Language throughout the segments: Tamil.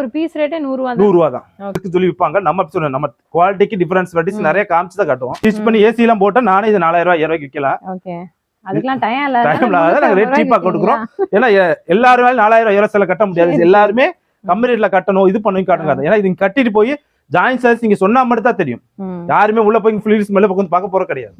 ஒரு பீஸ் ரேட்டே நூறு ரூபா தான். சொல்லி விற்பாங்க நம்ம சொன்னோம் நம்ம குவாலிட்டிக்கு டிஃபரன்ஸ் வெரைட்டிஸ். நிறைய காமிச்சு தான் காட்டுவோம். ஸ்டிச் பண்ணி ஏசி எல்லாம் போட்டா நானே இது நாலாயிரம் ரூபாய் ரூபாய்க்கு விற்கலாம். ஓகே அதுக்கெல்லாம் டைம் இல்ல. Time இல்லாத நாங்க cheap ஆ கொடுக்குறோம். ஏன்னா எல்லாருமே நாலாயிரம் ஐயாயிரம் சில கட்ட முடியாது. எல்லாருமே கம்மி ரேட்ல கட்டணும் இது பண்ணி காட்டுங்க ஏன்னா இது கட்டிட்டு போய் ஜாயின் நீங்க சொன்னா மட்டும் தான் தெரியும் யாருமே உள்ள போய் ஃபுல் மேல உட்காந்து பார்க்க போற கிடையாது.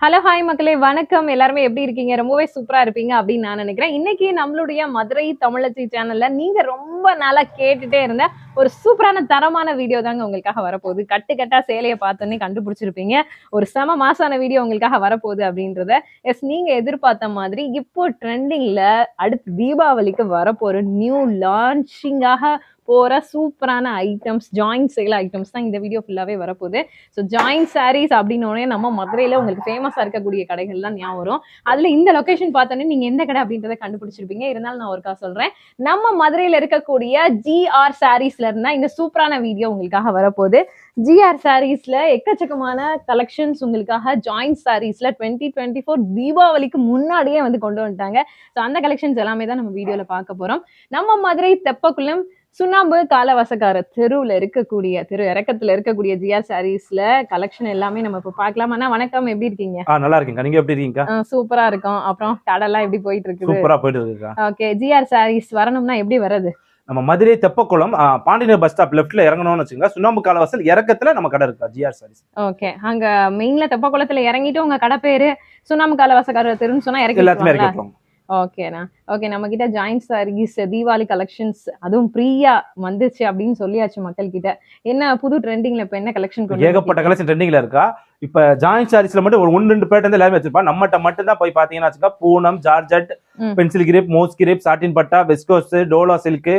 ஹலோ ஹாய் மக்களே. வணக்கம். எல்லாருமே எப்படி இருக்கீங்க? ரொம்பவே சூப்பரா இருப்பீங்க அப்படின்னு நான் நினைக்கிறேன். இன்னைக்கு நம்மளுடைய மதுரை தமிழச்சி சேனல்ல நீங்க ரொம்ப நாளா கேட்டுட்டே இருந்த ஒரு சூப்பரான தரமான வீடியோ தாங்க உங்களுக்காக வரப்போகுது. கட்டு கட்டா சேலையை பார்த்தோன்னே கண்டுபிடிச்சிருப்பீங்க. ஒரு செம மாசான வீடியோ உங்களுக்காக வரப்போகுது அப்படின்றத எஸ் நீங்க எதிர்பார்த்த மாதிரி இப்போ ட்ரெண்டிங்ல அடுத்து தீபாவளிக்கு வரப்போற நியூ லான்ச்சிங்காக போற சூப்பரான ஐட்டம்ஸ் ஜாயிண்ட் சேல் ஐட்டம்ஸ் தான் இந்த வீடியோ ஃபுல்லாவே வரப்போகுது. ஸோ ஜாயிண்ட் சாரீஸ் அப்படின்னோடனே நம்ம மதுரையில உங்களுக்கு ஃபேமஸாக இருக்கக்கூடிய கடைகள் தான் ஞாபகம் வரும். அதுல இந்த லொகேஷன் பார்த்தோன்னே நீங்க எந்த கடை அப்படின்றத கண்டுபிடிச்சிருப்பீங்க. இருந்தாலும் நான் ஒருக்கா சொல்றேன். நம்ம மதுரையில இருக்கக்கூடிய ஜிஆர் சாரீஸில் இருந்தா இந்த சூப்பரான வீடியோ உங்களுக்காக வரப்போகுது. ஜிஆர் சாரீஸ்ல எக்கச்சக்கமான கலெக்ஷன்ஸ் உங்களுக்காக ஜாயிண்ட் சாரீஸ்ல டுவெண்ட்டி டுவெண்ட்டி ஃபோர் தீபாவளிக்கு முன்னாடியே வந்து கொண்டு வந்துட்டாங்க. ஸோ அந்த கலெக்ஷன்ஸ் எல்லாமே தான் நம்ம வீடியோல பார்க்க போறோம். நம்ம மதுரை தெப்பக்குளம் சுண்ணாம்பு காலவாசக்கார தெருவுல இருக்கக்கூடிய தெரு இறக்கத்துல இருக்கக்கூடிய ஜிஆர் சாரீஸ்ல கலெக்ஷன் எல்லாமே நம்ம இப்போ பார்க்கலாம். அண்ணா வணக்கம். எப்படி இருக்கீங்க? நல்லா இருக்கீங்க நீங்க எப்படி இருக்கீங்க சூப்பரா இருக்கும். அப்புறம் கடலாம் எப்படி போயிட்டு இருக்குது? சூப்பரா போயிட்டு இருக்கா ஓகே ஜிஆர் சாரீஸ் வரணும்னா எப்படி வர்றது? நம்ம மதுரை தெப்பக்குளம் ஆ, பாண்டியன் பஸ் ஸ்டாப் லெஃப்ட்ல இறங்கணும்னு வச்சுங்க சுண்ணாம்பு காலவாசல் இறக்கத்துல நம்ம கடை இருக்கா. ஜிஆர் சாரீஸ் ஓகே அங்க மெயின்ல தெப்பக்குளத்துல இறங்கிட்டு உங்க கடை பேரு சுண்ணாம்பு காலவாசக்கார தெருன்னு சொன்னா இறக்கி எல்லாத்துமே? இறக்கி ஓகேண்ணா ஓகே நம்ம கிட்ட ஜாயிண்ட் சாரீஸ் தீபாவளி கலெக்ஷன்ஸ் அதுவும் ஃப்ரீயா வந்துச்சு அப்படின்னு சொல்லியாச்சு மக்கள் கிட்ட. என்ன புது ட்ரெண்டிங்ல இப்ப என்ன கலெக்ஷன் ஏகப்பட்ட கலெக்ஷன் ட்ரெண்டிங்ல இருக்கா? இப்ப ஜாயின் சாரீஸ்ல மட்டும் ஒரு ஒன்று ரெண்டு வந்து எல்லாமே வச்சிருப்பா. நம்மகிட்ட மட்டும் தான் போய் பாத்தீங்கன்னா Poonam georgette. Pencil crepe moss crepe satin பட்டா வெஸ்கோஸ் டோலா சில்க்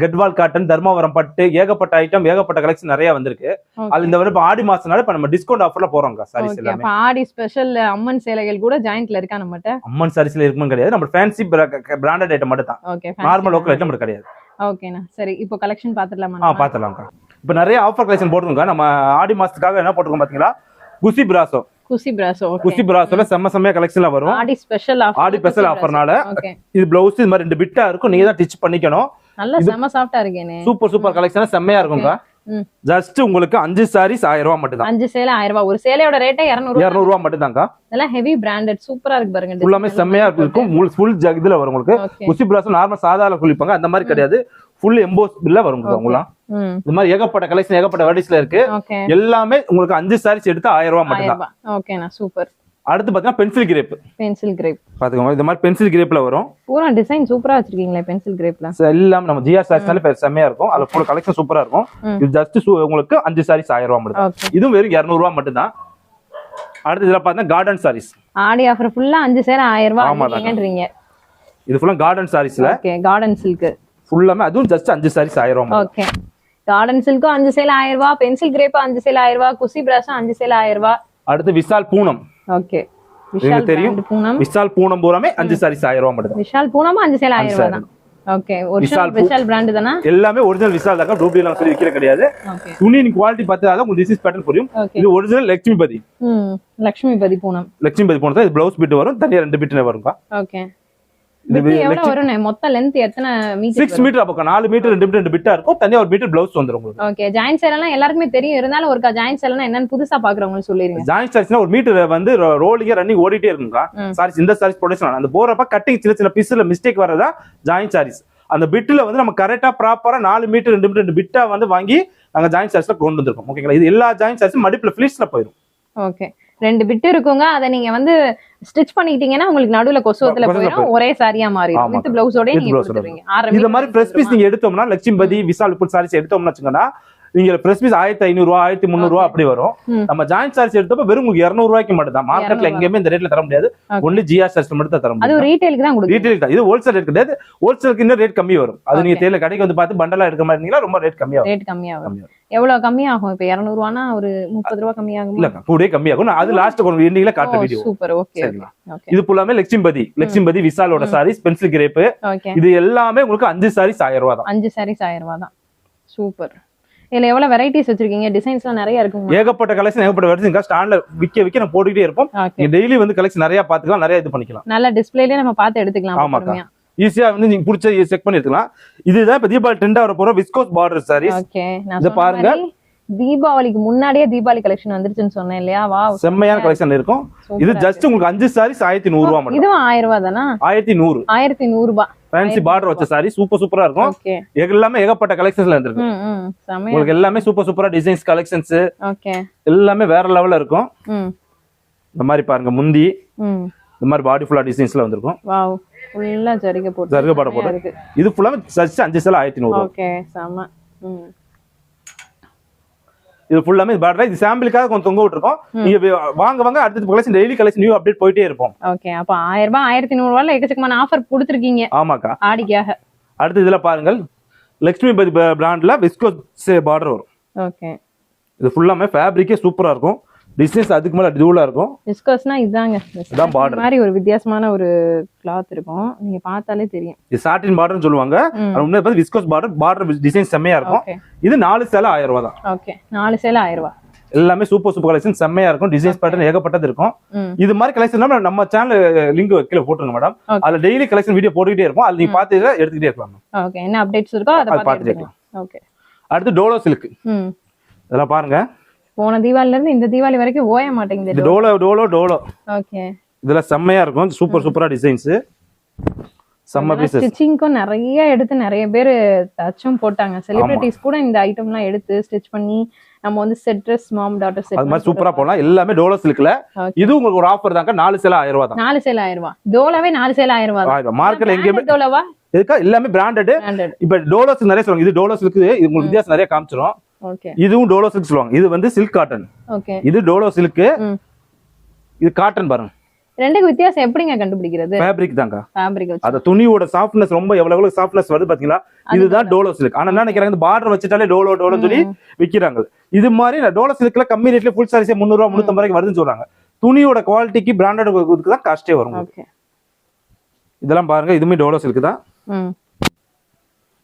கெட்வால் காட்டன் தர்மாவரம் பட்டு ஏகப்பட்ட ஐட்டம் ஏகப்பட்ட கலெக்ஷன் நிறைய வந்திருக்கு. அது இந்த வருடம் ஆடி மாசம்னால இப்ப நம்ம டிஸ்கவுண்ட் ஆஃபர்ல போறோங்க சாரீஸ் எல்லாமே. ஆடி ஸ்பெஷல் அம்மன் சேலைகள் கூட ஜாயிண்ட்ல இருக்கா நம்மகிட்ட? அம்மன் சாரீஸ்ல இருக்குன்னு கிடையாது. நம்ம ஃபேன்சி பிராண்டட் ஐட்டம் மட்டும் தான் நார்மல் லோக்கல் ஐட்டம் மட்டும் கிடையாது. ஓகேண்ணா சரி இப்போ கலெக்ஷன் ஆ பாத்துடலாமா பாத்துலாம்க்கா இப்ப நிறைய ஆஃபர் கலெக்ஷன் போட்டுருக்கோங்க நம்ம ஆடி மாசத்துக்காக என்ன போட்டிருக்கோம் பாத்தீங்களா? குசி பிராசோ. குசி பிராசோ குசி பிராசோல செம்ம செம்மையா கலெக்ஷன்ல வரும். Aadi special offer Aadi special ஆஃபர்னால இது பிளவுஸ் இது மாதிரி ரெண்டு பிட்டா இருக்கும். நீங்க தான் டிச் பண்ணிக்கணும். நல்ல செம சாஃப்டா இருக்கேனே. சூப்பர் சூப்பர் கலெக்ஷன் செம்மையா இருக்கும்க்கா. ஜஸ்ட் உங்களுக்கு அஞ்சு சாரீஸ் ஆயிரம் ரூபாய் மட்டும் தான் அஞ்சு சேலை ஆயிரம் ரூபாய் ஒரு சேலையோட ரேட்டே இரநூறு இருநூறு ரூபாய் மட்டும் தான்க்கா இதெல்லாம் ஹெவி பிராண்டட் சூப்பரா இருக்கு பாருங்க ஃபுல்லாமே செம்மையா இருக்கும் ஃபுல் இதுல வரும் உங்களுக்கு. குசி பிராஸ் நார்மல் சாதாரண குளிப்பாங்க. அந்த மாதிரி கிடையாது. ஃபுல் எம்போஸ் பில்ல வரும் உங்களுக்கு உங்களாம் இந்த மாதிரி ஏகப்பட்ட கலெக்ஷன் ஏகப்பட்ட வெரைட்டிஸ்ல இருக்கு. எல்லாமே உங்களுக்கு அஞ்சு சாரீஸ் எடுத்து ஆயிரம் ரூபாய் மட்டும் தான் ஓகேண்ணா சூப்பர். அடுத்து பாத்தீங்கன்னா பென்சில் கிரேப் பென்சில் கிரேப் பாத்துக்கோங்க இந்த மாதிரி பென்சில் கிரேப்ல வரும். பூரா டிசைன் சூப்பரா வச்சிருக்கீங்களே பென்சில் கிரேப்ல எல்லாம் நம்ம ஜிஆர் சாரீஸ்னால செம்மையா இருக்கும். அதுல ஃபுல் கலெக்ஷன் சூப்பரா இருக்கும். இது ஜஸ்ட் உங்களுக்கு அஞ்சு சாரீஸ் ஆயிரம் ரூபாய் மட்டும் இதுவும் வெறும் இருநூறு ரூபாய் மட்டும் தான் அடுத்து இதுல பாத்தீங்கன்னா கார்டன் சாரீஸ் ஆடி ஆஃபர் ஃபுல்லா அஞ்சு சேலை ஆயிரம் ஆமா, ரூபாய் வாங்கின்றீங்க இது ஃபுல்லா கார்டன் சாரீஸ்ல ஓகே கார்டன் சில்க் ஃபுல்லாமே அதுவும் ஜஸ்ட் அஞ்சு சாரீஸ் ஆயிரம் ரூபாய். ஓகே கார்டன் சில்க்கும் அஞ்சு சேலை ஆயிரம் ரூபாய் பென்சில் கிரேப்பும் அஞ்சு சேலை ஆயிரம் ரூபாய் குசி பிராஸும் அஞ்சு சேலை ஆயிரம் ரூபாய். அடுத்து விஷால் பூனம். ஓகே. எனக்கு விஷால் தெரியும். பூனம். விஷால் பூனம் பூராமே அஞ்சு சாரீஸ் ஆயிரம் ரூபாய் மட்டும் தான். விஷால் பூனமும் அஞ்சு சேலை ஆயிரம் ரூபாய் தான். ஓகே ஒரிஜினல் விஷால் பிராண்ட் தானா? எல்லாமே ஒரிஜினல் விஷால் தான் டூப்ளிகேட் சொல்லி விற்கிற கிடையாது. துணியின் குவாலிட்டி பார்த்தா தான் உங்களுக்கு திஸ் பேட்டர்ன் புரியும். இது ஒரிஜினல் லட்சுமிபதி. ம் லக்ஷ்மிபதி பூனம். லட்சுமிபதி போனது இது பிளவுஸ் பிட் வரும். தனியா ரெண்டு பிட் வரும்க்கா ஓகே. எவ்வளவு வரும் மொத்த லென்த் எத்தனை மீட்டர் சிக்ஸ் மீட்டர் அப்போ நாலு மீட்டர் ரெண்டு ரெண்டு பிட்டா இருக்கும். தனியா ஒரு மீட்டர் பிளவுஸ் வந்துரும் உங்களுக்கு. ஓகே ஜாயின் சேலாம் எல்லாருக்குமே தெரியும். இருந்தாலும் ஒருக்கா ஜாயின் சேலாம் என்னன்னு புதுசா பாக்குறவங்களுக்கு சொல்லிருங்க. ஜாயின் சாரீஸ்னா ஒரு மீட்டர் வந்து ரோலிங்க ரன்னிங் ஓடிட்டே இருக்கும்க்கா. சாரீஸ் இந்த சாரீஸ் ப்ரொடக்ஷன் அந்த போறப்ப கட்டிங் சின்ன சின்ன பீஸ்ல மிஸ்டேக் வரதா ஜாயின் சாரீஸ் அந்த பிட்ல வந்து நம்ம கரெக்டா ப்ராப்பரா நாலு மீட்டர் ரெண்டு மீட்டர் ரெண்டு பிட்டா வந்து வாங்கி நாங்க ஜாயின் சாரீஸ்ல கொண்டு வந்திருக்கோம். ஓகேங்களா இது எல்லா ஜாயின் சாரீஸும் மடிப்புல ஃபிளிஷ்ல போயிடும் ஓகே ரெண்டு பிட் இருக்குங்க. அதை நீங்க வந்து ஸ்டிச் பண்ணிக்கிட்டீங்கன்னா உங்களுக்கு நடுவுல கொசுவத்துல போயிடும் ஒரே சாரியா மாறிடும். வித் பிளவுஸோட நீங்க. கொடுத்துருவீங்க. இந்த மாதிரி ஃப்ரெஷ் பீஸ் நீங்க எடுத்தோம்னா லட்சுமிபதி விசால் இப்படி சாரீஸ் எடுத்தோம்னா வச்சுக்கோங்கன்னா நீங்க ஃப்ரெஷ் பீஸ் ஆயிரத்தி ஐநூறு ரூபா ஆயிரத்தி முந்நூறு ரூபா அப்படி வரும். நம்ம ஜாயின் சார்ஜ் எடுத்தப்ப வெறும் உங்களுக்கு இருநூறு ரூபாய்க்கு மட்டும் தான் மார்க்கெட்ல 200 எங்கேயுமே இந்த ரேட்ல தர முடியாது. ஒன்லி ஜிஆர் சார்ஜ் மட்டும் தான் தர முடியும். ரீட்டைலுக்கு தான் இது ஹோல்சேல் ரேட் கிடையாது. ஹோல்சேலுக்கு இன்னும் ரேட் கம்மி வரும். அது நீங்க. தேயில கடைக்கு வந்து பார்த்து பண்டலா எடுக்க மாதிரி ரொம்ப ரேட் கம்மியாகும் ரேட் கம்மியாகும் கம்மியாகும். எவ்வளவு கம்மியாகும்? இப்ப இருநூறு ரூபானா ஒரு முப்பது ரூபா கம்மியாகும்? இல்ல கூட கம்மியாகும் நான் அது லாஸ்ட் கொஞ்சம் எண்டிங்ல காட்டுற வீடியோ சூப்பர் ஓகே இது ஃபுல்லாமே லட்சுமிபதி லட்சுமிபதி விசாலோட. சாரீஸ் பென்சில் கிரேப் இது எல்லாமே உங்களுக்கு அஞ்சு சாரீஸ் ஆயிரம் ரூபா தான். அஞ்சு சாரீஸ் ஆயிரம் ரூபாய் தான். சூப்பர் இதுல எவ்வளவு வெரைட்டிஸ் வச்சிருக்கீங்க? டிசைன்ஸ்லாம் நிறைய இருக்குங்க ஏகப்பட்ட கலெக்ஷன் ஏகப்பட்ட வெரைட்டிஸ் ஸ்டாண்ட்ல விக்க விக்க நான் போட்டுக்கிட்டே இருப்போம். டெய்லி வந்து கலெக்ஷன் நிறைய பாத்துக்கலாம் நிறைய இது பண்ணிக்கலாம். நல்ல டிஸ்பிளேலயே நம்ம பார்த்து எடுத்துக்கலாம் ஆமாக்கா. ஈஸியா வந்து நீங்க பிடிச்ச செக் பண்ணி எடுத்துக்கலாம் இதுதான் இப்ப தீபாவளி ட்ரெண்டா வர போற விஸ்கோஸ் பார்டர் சாரீஸ் இத பாருங்க. தீபாவளிக்கு முன்னாடியே தீபாவளி கலெக்ஷன் வந்துருச்சுன்னு சொன்னேன் இல்லையா? வா செம்மையான கலெக்ஷன் இருக்கும். இது ஜஸ்ட் உங்களுக்கு அஞ்சு சாரீஸ் ஆயிரத்தி நூறு ரூபா மட்டும். இதுவும் ஆயிரம் ரூபாய் தானா? ஆயிரத்தி நூறு. ஆயிரத்தி நூறு ரூபாய் ஃபேன்சி பார்டர் வச்ச சாரி சூப்பர் சூப்பரா இருக்கும். எல்லாமே ஏகப்பட்ட கலெக்ஷன்ஸ்ல இருந்திருக்கு. உங்களுக்கு எல்லாமே சூப்பர் சூப்பரா டிசைன்ஸ் கலெக்ஷன்ஸ் எல்லாமே வேற லெவல்ல இருக்கும். இந்த மாதிரி பாருங்க முந்தி. இந்த மாதிரி பாடி ஃபுல்லா டிசைன்ஸ்ல வந்திருக்கும். வாவ் ஃபுல்லா ஜரிகை போட்டு. ஜரிகை போட்டு. இது ஃபுல்லாமே ஜஸ்ட் அஞ்சு சேல ஆயிரத்தி நூறு ஓகே செம. இது ஃபுல்லாமே பார்டர் இது சாம்பிளுக்காக கொஞ்சம் தொங்க விட்டுருக்கோம். நீங்க வாங்க வாங்க அடுத்த collection daily collection new update போயிட்டே இருப்போம். ஓகே அப்ப ஆயிரம் ரூபாய் ஆயிரத்தி நூறு ரூபாய்ல எக்கச்சக்கமான ஆஃபர் கொடுத்துருக்கீங்க. ஆமாக்கா. ஆடிக்காக. அடுத்து இதுல பாருங்கள் லக்ஷ்மி பதி பிராண்ட்ல விஸ்கோஸ் பார்டர் வரும். ஓகே இது ஃபுல்லாமே ஃபேப்ரிக்கே சூப்பரா இருக்கும். டிசைன்ஸ் அதுக்கு மேல டியூலா இருக்கும். விஸ்கோஸ்னா இதாங்க. இதான். இந்த மாதிரி ஒரு வித்தியாசமான ஒரு கிளாத் இருக்கும். நீங்க பார்த்தாலே தெரியும். இது சாட்டின் பார்டர்னு சொல்லுவாங்க. ம். அது உண்மையை பார்த்து விஸ்கோஸ் பார்டர் பார்டர் டிசைன் செம்மையா இருக்கும். இது நாலு சேலை ஆயிரம் ரூபாய் தான். ஓகே நாலு சேலை ஆயிரம் ரூபாய். எல்லாமே சூப்பர் சூப்பர் கலெக்ஷன் செம்மையா இருக்கும். டிசைன்ஸ் பேட்டர்ன் ஏகப்பட்டது இருக்கும். இது மாதிரி கலெக்ஷன் நம்ம சேனல் லிங்க் கீழே போட்டுருங்க மேடம். அதுல டெய்லி கலெக்ஷன் வீடியோ போட்டுக்கிட்டே இருக்கும் அது நீங்க பார்த்து எடுத்துக்கிட்டே இருக்கலாம். ஓகே என்ன அப்டேட்ஸ் இருக்கோ அதை அது பார்த்து பார்த்துட்டே எடுத்துக்கலாம் ஓகே அடுத்து டோலோ சில்க் இதெல்லாம் பாருங்க. போன தீபாவளில இருந்து இந்த தீபாவளி வரைக்கும் ஓய மாட்டேங்குது டோலோ. டோலோ டோலோ ஓகே. இதெல்லாம் செம்மையா இருக்கும். சூப்பர் சூப்பரா டிசைன்ஸ் செம்ம பீசஸ் ஸ்டிச்சிங்க்கும் நிறைய எடுத்து நிறைய பேர் தச்சும் போட்டாங்க. செலிபிரிட்டிஸ் கூட இந்த ஐட்டம்லாம் எடுத்து ஸ்டிச் பண்ணி நம்ம வந்து set dress mom daughter set அது மாதிரி சூப்பரா போடலாம். எல்லாமே டோலோ சில்க்ல. இது உங்களுக்கு ஒரு ஆஃபர் தாங்க நாலு சேலை ஆயிரம் ரூபாய் தான். நாலு சேலை ஆயிரம் ரூபாய் டோலாவே நாலு சேலை ஆயிரம் ரூபாய் மார்க்கெட்ல எங்கேயுமே டோலாவா? எதுக்கா? எல்லாமே பிராண்டட் இப்ப டோலோஸ் நிறைய சொல்லுவாங்க. இது டோலோ சில்க் இது உங்களுக்கு வித்தியாசம் நிறைய காமிச்சிரும். இதுவும் டோலோ சில்க் சொல்லுவாங்க. இது வந்து சில்க் காட்டன். இது டோலோ சில்க் இது காட்டன் பாருங்க. ரெண்டுக்கு வித்தியாசம் எப்படிங்க கண்டுபிடிக்கிறது? ஃபேப்ரிக் தாங்க. ஃபேப்ரிக் அந்த துணியோட சாஃப்ட்னஸ் ரொம்ப எவ்வளவு எவ்வளவு சாஃப்ட்னஸ் வருது பாத்தீங்களா? இதுதான் டோலோ சில்க். ஆனா என்ன நினைக்கிறாங்க? பார்டர் வச்சுட்டாலே டோலோ டோலோ சொல்லி விக்கிறாங்க. இது மாதிரி டோலோ சில்க்ல கம்மி ரேட்ல ஃபுல் சாரீஸே முந்நூறு ரூபா முந்நூத்தம்பது ரூபாய்க்கு வருதுன்னு சொல்றாங்க. துணியோட குவாலிட்டிக்கு பிராண்டட் தான் காஸ்டே வரும் இதெல்லாம் பாருங்க. இதுவுமே டோலோ சில்க் தான்.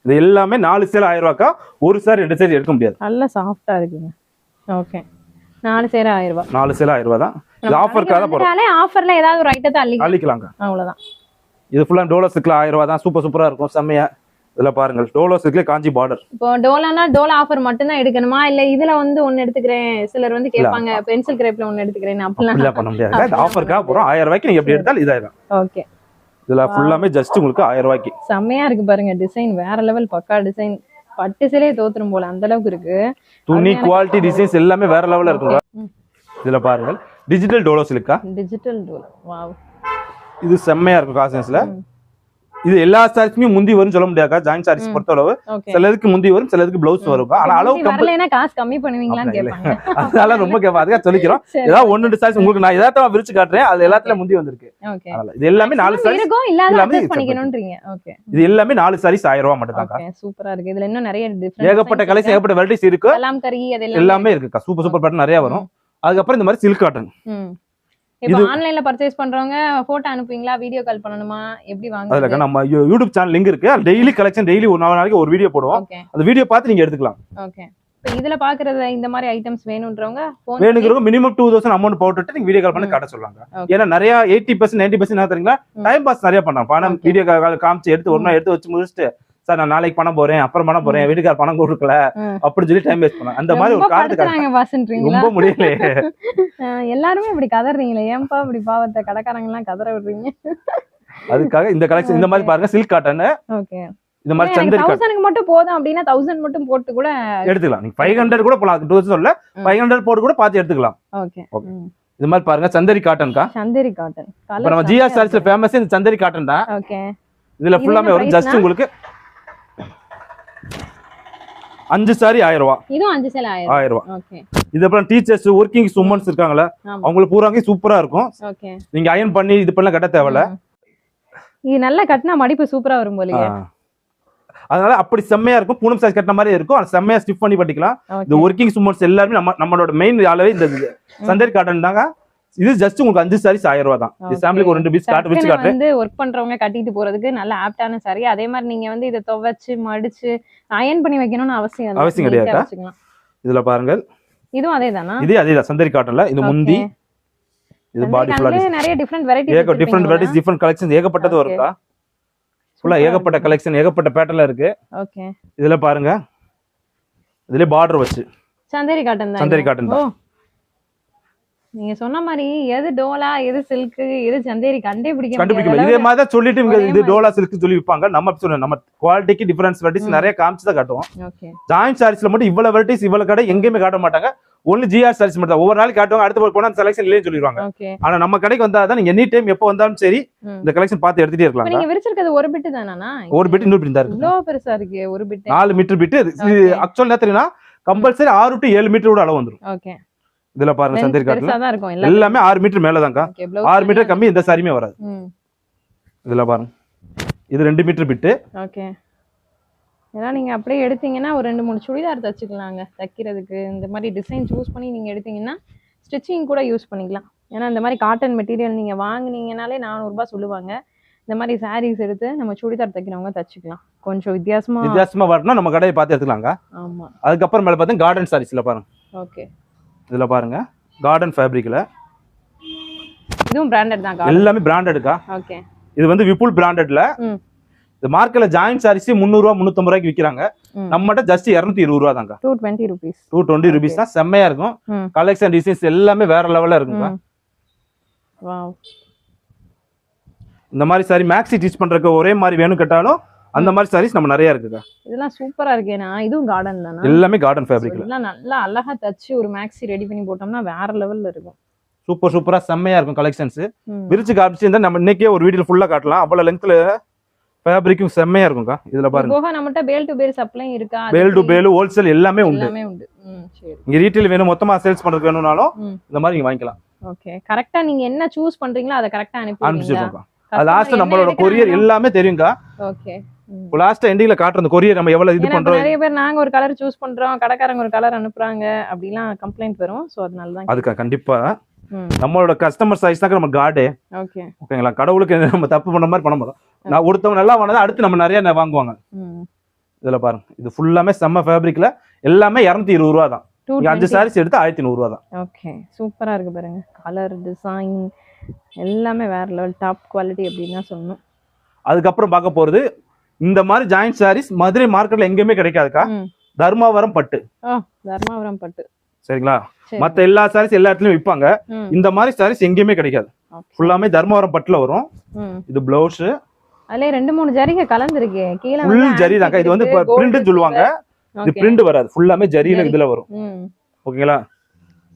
இது எல்லாமே நாலு சேல் ஆயிரம் ரூபாய்க்கா ஒரு சாரி ரெண்டு சாரி எடுக்க முடியாது. நல்ல சாஃப்டா இருக்குங்க. ஓகே நாலு சேலை ஆயிரம் ரூபாய் நாலு சேல் ஆயிரம் ரூபாய் தான் இது ஆஃபருக்காக போறோம் ஆஃபர்ல ஏதாவது ஒரு ஐட்டத்தை அள்ளி அள்ளிக்கலாங்க. அவ்வளவுதான். இது ஃபுல்லா டோலோ சில்க்ல ஆயிரம் ரூபாய் தான். சூப்பர் சூப்பரா இருக்கும். செம்மையா. இதுல பாருங்க டோலோ சில்க்ல காஞ்சி பார்டர் இப்போ டோலானா டோலா ஆஃபர் மட்டும் தான் எடுக்கணுமா? இல்ல இதுல வந்து ஒன்னு எடுத்துக்கிறேன். சிலர் வந்து கேட்பாங்க பென்சில் கிரேப்ல ஒன்னு எடுத்துக்கிறேன் அப்படிலாம். பண்ண முடியாது. ஆஃபருக்காக போறோம். ஆயிரம் ரூபாய்க்கு நீங்க எப்படி எடுத்தாலும் இதாயிரும். ஓகே இதுல ஃபுல்லாமே ஜஸ்ட் உங்களுக்கு ஆயிரம் ரூபாய்க்கு செம்மையா இருக்கு பாருங்க. டிசைன் வேற லெவல் பக்கா டிசைன் பட்டு சிலையே தோத்துரும் போல அந்த அளவுக்கு இருக்கு. துணி குவாலிட்டி டிசைன்ஸ் எல்லாமே வேற லெவல்ல இருக்குங்க. இதுல பாருங்க டிஜிட்டல் டோலோ சில்கா டிஜிட்டல் டோல் வாவ் இது செம்மையா இருக்கும் காசன்ஸ்ல இது எல்லா சாரீஸுமே முந்தி வரும்னு சொல்ல முடியாக்கா ஜாயின் சாரீஸ் பொறுத்தளவு. ஓகே. சிலதுக்கு முந்தி வரும் சிலதுக்கு பிளவுஸ் வரும் ஆனா அளவு காசு கம்மி பண்ணுவீங்களான்னு கேட்பாங்க அதனால ரொம்ப கேட்பா அதுக்காக சொல்லிக்கிறோம். ஏதாவது ஒன்னு ரெண்டு சாரீஸ் உங்களுக்கு நான் ஏதாவது விரிச்சு காட்டுறேன். அது எல்லாத்துல முந்தி வந்திருக்கு. இது எல்லாமே நாலு சாரீஸ் இது எல்லாமே நாலு சாரீஸ் ஆயிரம் ரூபாய் மட்டும் ஓகே சூப்பரா இருக்கு. இதுல இன்னும் நிறைய ஏகப்பட்ட கலெக்ஷன் ஏகப்பட்ட வெரைட்டிஸ் இருக்கு. எல்லாமே இருக்குக்கா. சூப்பர் சூப்பர் பேட்டர்ன் நிறைய வரும். அதுக்கப்புறம் இந்த மாதிரி சில்க் காட்டன் இப்போ ஆன்லைன்ல பர்ச்சேஸ் பண்றவங்க போட்டோ அனுப்புவீங்களா? வீடியோ கால் பண்ணணுமா? எப்படி அதுல வாங்குறது இருக்கா, நம்ம யூடியூப் சேனல் லிங்க் இருக்கு டெய்லி கலெக்ஷன் டெய்லி ஒரு நாலு நாளைக்கு ஒரு வீடியோ போடுவோம். அந்த வீடியோ பார்த்து நீங்க எடுத்துக்கலாம். ஓகே இப்போ இதுல பாக்குறது இந்த மாதிரி ஐட்டம்ஸ் வேணும்ன்றவங்க வேணுங்கிறவங்க மினிமம் டூ தௌசண்ட் அமௌண்ட் போட்டுட்டு நீங்க வீடியோ கால் பண்ணி காட்ட சொல்லுவாங்க. ஏன்னா நிறைய எயிட்டி பர்சன்ட் நைன்டி பர்சன்ட் என்ன தெரியுங்களா? டைம் பாஸ் நிறைய பண்றாங்க பணம். வீடியோ கால் காமிச்சு எடுத்து ஒரு நாள் எடுத்து வச்சு முடிச்சுட்டு சார் நான் நாளைக்கு பணம் போறேன் அப்புறம் பணம் போறேன் வீட்டுக்கார பணம் கொடுக்கல. அப்படின்னு சொல்லி டைம் வேஸ்ட் பண்ணாங்க. அந்த மாதிரி ஒரு பாசுன்றீங்களா ரொம்ப முடியலையே. அஹ் எல்லாருமே இப்படி கதறீங்களே. ஏன்பா இப்படி பாவத்தை கடைக்காரங்க எல்லாம் கதற விடுறீங்க? அதுக்காக இந்த கலெக்ஷன் இந்த மாதிரி பாருங்க சில்க் காட்டன் ஓகே இந்த மாதிரி சந்தரி தௌசண்ட்க்கு மட்டும் போதும் அப்படின்னா தௌசண்ட் மட்டும் போட்டு கூட எடுத்துக்கலாம். நீங்க ஃபைவ் ஹண்ட்ரட் கூட போலாம். டூ சொல்ல ஃபைவ் ஹண்ட்ரட் போட்டு கூட பார்த்து எடுத்துக்கலாம். Okay Okay. இது மாதிரி பாருங்க சந்தரி காட்டன்க்கா சந்தேரி காட்டன் நம்ம ஜிஆர் சாரீஸ்ல ஃபேமஸ் இந்த சந்தரி காட்டன் தான். ஓகே இதுல இது ஃபுல்லாமே வரும். ஜஸ்ட்? உங்களுக்கு அஞ்சு சாரி ஆயிரம் ரூபாய் இதுவும் அஞ்சு சேலை ஆயிரம். ஓகே இது அப்புறம் டீச்சர்ஸ் ஒர்க்கிங் உமன்ஸ் இருக்காங்களா ஆமா. அவங்களுக்கு பூராங்க சூப்பரா இருக்கும். நீங்க அயன் பண்ணி இது பண்ணலாம் கட்ட தேவையில்ல. இது நல்லா கட்டினா மடிப்பு சூப்பரா வரும் போலயே. அதனால அப்படி செம்மையா இருக்கும். பூனம் சாய்ஸ் கட்டின மாதிரி இருக்கும். அது செம்மையா ஸ்டிஃப் பண்ணி பண்ணிக்கலாம். இந்த ஒர்க்கிங் உமன்ஸ் எல்லாருமே நம்ம நம்மளோட மெயின் அளவே இந்த. சந்தரி காட்டன் தாங்க. இது ஜஸ்ட் உங்களுக்கு அஞ்சு சாரீஸ் ஆயிரம் ரூபாய் தான். இது. சாம்பிளுக்கு ஒரு ரெண்டு பீஸ் காட்டு வச்சு வந்து ஒர்க் பண்றவங்க கட்டிட்டு போறதுக்கு நல்ல ஆப்டான சாரி அதே மாதிரி நீங்க வந்து இதை துவைச்சு மடிச்சு அயன் பண்ணி வைக்கணும்னு அவசியம். அவசியம் கிடையாதா? இதுல பாருங்க இதுவும் அதே தானா இதே அதே தான். சந்தரி காட்டன்ல இது முந்தி. இது பாடி ஃபுல்லா நிறைய டிஃப்ரெண்ட் வெரைட்டி ஏக டிஃப்ரெண்ட் வெரைட்டிஸ் டிஃப்ரெண்ட் கலெக்ஷன் ஏகப்பட்டது. வரும்க்கா ஃபுல்லா ஏகப்பட்ட கலெக்ஷன் ஏகப்பட்ட பேட்டர்ல இருக்கு. ஓகே இதுல பாருங்க. இதுல பார்டர் வச்சு. சந்தேரி காட்டன் தான் சந்தேரி cotton ஓ. நீங்க சொன்ன மாதிரி எது டோலா எது சில்க் எது சந்தேரி கண்டே பிடிக்க கண்டுபிடிக்க முடியாது. இதே மாதிரி தான் சொல்லிட்டு இது. டோலா சில்க் சொல்லி விற்பாங்க நம்ம சொல்ல நம்ம குவாலிட்டிக்கு டிஃபரன்ஸ் வெரைட்டிஸ். நிறைய காமிச்சு தான் காட்டுவோம். ஜாயிண்ட் சாரீஸ்ல மட்டும் இவ்வளவு வெரைட்டிஸ் இவ்வளவு கடை எங்கேயுமே காட்ட மாட்டாங்க. ஒன்லி ஜிஆர் சாரீஸ் மட்டும் தான். ஒவ்வொரு நாளைக்கு காட்டுவாங்க. அடுத்த போனா அந்த செலக்ஷன் இல்லைன்னு சொல்லிடுவாங்க. ஆனா நம்ம கடைக்கு வந்தா தான் நீங்க எனி டைம் எப்போ வந்தாலும் சரி. இந்த கலெக்ஷன் பார்த்து எடுத்துட்டே இருக்கலாம் நீங்க விரிச்சிருக்கிறது ஒரு பிட்டு தானா ஒரு பிட் இன்னொரு பிட் தான் இருக்கு. இவ்வளவு பெருசா இருக்கு ஒரு பிட்டு நாலு மீட்டர் பிட். ஆக்சுவல் என்ன தெரியும்னா கம்பல்சரி ஆறு டு ஏழு மீட்டர் கூட அளவு வந்துரும். ஓகே. இதுல பாருங்க சந்தேரி காட்டுல எல்லாம் ஆறு மீட்டர் மேலதான்க்கா. ஆறு மீட்டர் கம்மி இந்த சாரியுமே வராது. இதுல பாருங்க. இது ரெண்டு மீட்டர் பிட்டு. ஓகே ஏன்னா நீங்க அப்படியே எடுத்தீங்கன்னா ஒரு ரெண்டு மூணு சுடிதார் தச்சுக்கலாங்க தைக்கிறதுக்கு. இந்த மாதிரி டிசைன் சூஸ் பண்ணி நீங்க எடுத்தீங்கன்னா ஸ்டிச்சிங் கூட யூஸ் பண்ணிக்கலாம். ஏன்னா இந்த மாதிரி காட்டன் மெட்டீரியல் நீங்க வாங்குனீங்கனாலே நானூறுபா சொல்லுவாங்க. இந்த மாதிரி சாரீஸ் எடுத்து நம்ம சுடிதார் தைக்கிறவங்க தச்சுக்கலாம். கொஞ்சம் வித்தியாசமா வித்தியாசமா வரணும் நம்ம கடையை பார்த்து எடுத்துக்கலாங்க ஆமா. அதுக்கப்புறம் மேல பார்த்தா கார்டன் சாரீஸ்ல பாருங்க. ஓகே இதுல பாருங்க கார்டன் ஃபேப்ரிக்ல இதுவும் பிராண்டட் தான் எல்லாமே பிராண்டடுக்கா ஓகே இது வந்து விபுல் பிராண்டட்ல. இந்த மார்க்கெட்ல ஜாயிண்ட் சாரீஸ் முந்நூறுவா முந்நூத்தம்பது ரூபாய்க்கு விற்கிறாங்க. நம்மகிட்ட ஜஸ்ட் இரநூத்தி இருபது ரூபா தாங்க two twenty rupees two twenty rupees தான் செம்மையா இருக்கும். கலெக்ஷன் டிசைன்ஸ் எல்லாமே வேற லெவல்ல இருக்குங்க இந்த மாதிரி சாரி மேக்ஸி டீச் பண்றதுக்கு ஒரே மாதிரி வேணும் கேட்டாலும் அந்த மாதிரி சாரீஸ் நம்ம நிறைய இருக்குங்க இதெல்லாம் சூப்பரா இருக்கேனா இதுவும் கார்டன் தானா? எல்லாமே கார்டன் ஃபேப்ரிக்ல இதெல்லாம் நல்லா அழகா தச்சு ஒரு மேக்ஸி ரெடி பண்ணி போட்டோம்னா வேற லெவல்ல இருக்கும். சூப்பர் சூப்பரா செம்மையா இருக்கும் கலெக்ஷன்ஸ். விரிச்சு காமிச்சு இருந்தா நம்ம இன்னைக்கே ஒரு வீடியோ ஃபுல்லா காட்டலாம். அவ்வளவு லெங்க்ல ஃபேப்ரிக்கும் செம்மையா இருக்கும்க்கா இதுல இது பாருங்க போக நம்மகிட்ட பேல் டு பேல் சப்ளையும் இருக்கா? பேல் டு? பேல் ஹோல்சேல் எல்லாமே உண்டு. எல்லாமே உண்டு. இங்க ரீட்டைல் வேணும் மொத்தமா சேல்ஸ் பண்றதுக்கு வேணும்னாலும். இந்த மாதிரி நீங்க வாங்கிக்கலாம். ஓகே கரெக்டா நீங்க என்ன சூஸ் பண்றீங்களோ அதை கரெக்டா அனுப்பிடுவீங்களா? அனுப்பிச்சிருக்கோம் அது லாஸ்ட் நம்மளோட கொரியர் எல்லாமே தெரியுங்க ஓகே லாஸ்ட் எண்டிங்ல காட்டுற கொரியர் நம்ம எவ்வளவு இது பண்றோம்? நிறைய பேர் நாங்க ஒரு கலர் சூஸ் பண்றோம் கடைக்காரங்க ஒரு கலர் அனுப்புறாங்க அப்படிலாம் கம்ப்ளைண்ட் வரும். சோ அதனால தான் அதுக்கா கண்டிப்பா. நம்மளோட கஸ்டமர் சைஸ் தான் நம்ம காடு ஓகே ஓகேங்களா? கடவுளுக்கு நம்ம தப்பு பண்ண மாதிரி பண்ண மாட்டோம். நான் ஒருத்தவங்க நல்லா வாங்கினா அடுத்து நம்ம நிறைய வாங்குவாங்க. இதுல பாருங்க. இது ஃபுல்லாமே செம்ம ஃபேப்ரிக்ல எல்லாமே இரநூத்தி இருபது ரூபா தான். அஞ்சு சாரீஸ் எடுத்து ஆயிரத்தி நூறு ரூபா தான். ஓகே சூப்பரா இருக்கு பாருங்க. கலர் டிசைன் எல்லாமே வேற லெவல் டாப் குவாலிட்டி அப்படின்னு தான் சொல்லணும். அதுக்கப்புறம் பார்க்க போறது இந்த மாதிரி ஜாயிண்ட் சாரீஸ் மதுரை மார்க்கெட்ல எங்கேயுமே கிடைக்காதுக்கா. தர்மாவரம் பட்டு. ஓ தர்மாபுரம் பட்டு. சரிங்களா? சரி. மத்த எல்லா சாரீஸ் எல்லா இடத்துலயும் விற்பாங்க இந்த மாதிரி சாரீஸ் எங்கேயுமே கிடைக்காது. ஃபுல்லாமே தர்மவரம் பட்டுல வரும். இது பிளவுஸ் அதுல ரெண்டு மூணு ஜரிகை கலந்துருக்கு. கீழே ஃபுல் ஜரி தாங்க இது வந்து பிரிண்ட் சொல்லுவாங்க. இது. பிரிண்ட் வராது. ஃபுல்லாமே ஜரியில ஜரி. இதுல வரும். ஓகேங்களா?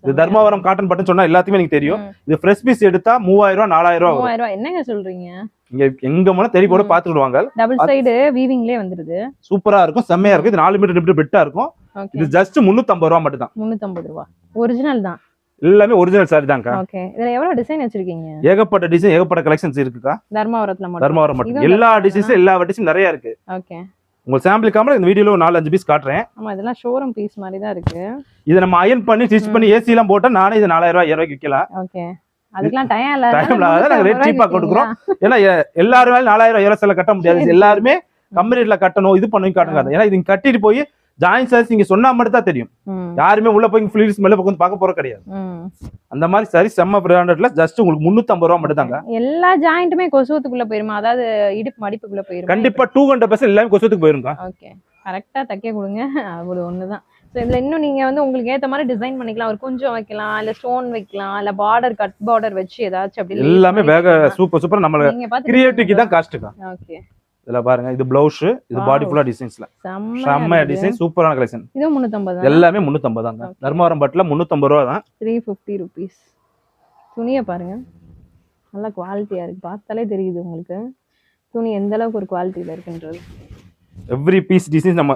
இது தர்மாவரம் காட்டன் பட்டன் சொன்னா எல்லாத்துக்குமே எனக்கு தெரியும். இது ஃப்ரெஷ் பீஸ் எடுத்தா மூவாயிரம் ரூபா நாலாயிரம் ரூபாய் என்னங்க சொல்றீங்க? இங்க எங்க போனா தெரி கூட ம். பாத்துக்கிடுவாங்க. டபுள் சைடு வீவிங்லயே வந்துருது. சூப்பரா இருக்கும் செம்மையா இருக்கும். இது நாலு மீட்டர் மீட்டர் பெட்டா இருக்கும். இது ஜஸ்ட் முன்னூத்தம்பது ரூபா மட்டும் தான் முந்நூத்தம்பது ரூபா. ஒரிஜினல் தான். எல்லாமே ஒரிஜினல் சாரி தாங்க ஓகே இதுல எவ்வளவு டிசைன் வச்சிருக்கீங்க? ஏகப்பட்ட டிசைன் ஏகப்பட்ட கலெக்ஷன்ஸ் இருக்குக்கா. தர்மாவரத்துல மட்டும். தர்மாவரம் மட்டும். எல்லா டிசைன்ஸும் எல்லா வெட்டிஸும் நிறைய இருக்கு. ஓகே உங்களுக்கு சாம்பிள் காமல இந்த வீடியோல ஒரு நாலு அஞ்சு பீஸ் காட்டுறேன். ஆமா இதெல்லாம் ஷோரூம் பீஸ் மாதிரி தான் இருக்கு. இதை நம்ம அயன் பண்ணி ஸ்டிச் பண்ணி ஏசி எல்லாம் போட்டா நானே இது நாலாயிரம் ரூபாய் ரூபாய்க்கு விற்கலாம் ஓகே அதுக்கெல்லாம் டைம் இல்ல இல்லாத நாங்க கொடுக்குறோம். ஏன்னா எல்லாருமே நாலாயிரம் ஏழு சில கட்ட முடியாது. எல்லாருமே கம்மி ரேட்ல கட்டணும் இது பண்ணி காட்டுங்க. ஏன்னா இது கட்டிட்டு போய் ஜாயின் சாரீஸ் நீங்க சொன்னா மட்டும் தான் தெரியும். யாருமே உள்ள போய் மேல உட்காந்து பார்க்க போற கிடையாது. அந்த மாதிரி சாரி செம்ம பிராண்டட்ல ஜஸ்ட் உங்களுக்கு முன்னூத்தம்பது ரூபா மட்டும் தாங்க எல்லா ஜாயிண்ட்டுமே கொசுவத்துக்குள்ள போயிருமா? அதாவது இடுப்பு மடிப்புக்குள்ள போயிருமா? கண்டிப்பா டூ ஹண்ட்ரட் பர்சன்ட் எல்லாமே கொசத்துக்கு போயிருங்க ஓகே கரெக்டா தைக்க கொடுங்க. அது ஒண்ணுதான். ஸோ இதுல இன்னும் நீங்க வந்து உங்களுக்கு ஏத்த மாதிரி டிசைன் பண்ணிக்கலாம். ஒரு குஞ்சம் வைக்கலாம் இல்ல ஸ்டோன் வைக்கலாம் இல்ல பார்டர் கட் பார்டர் வச்சு ஏதாச்சும் அப்படி எல்லாமே வேக. சூப்பர் சூப்பர் நம்ம நீங்க பார்த்து கிரியேட்டிவிட்டி தான் காஸ்ட்டுக்கா ஓகே இதுல பாருங்க இது பிளவுஸ் இது பாடி. ஃபுல்லா டிசைன்ஸ்ல செம்ம டிசைன் சூப்பரான கலெக்ஷன் இதுவும் முந்நூத்தம்பது எல்லாமே முன்னூத்தம்பது தாங்க Okay. தர்மவரம் பட்டுல முன்னூத்தம்பது ரூபா தான். த்ரீ ஃபிஃப்டி ருபீஸ் துணியை பாருங்க. நல்ல குவாலிட்டியா இருக்கு. பார்த்தாலே தெரியுது உங்களுக்கு. துணி எந்த அளவுக்கு ஒரு குவாலிட்டியில இருக்குன்றது. எவ்ரி பீஸ் டிசைன் நம்ம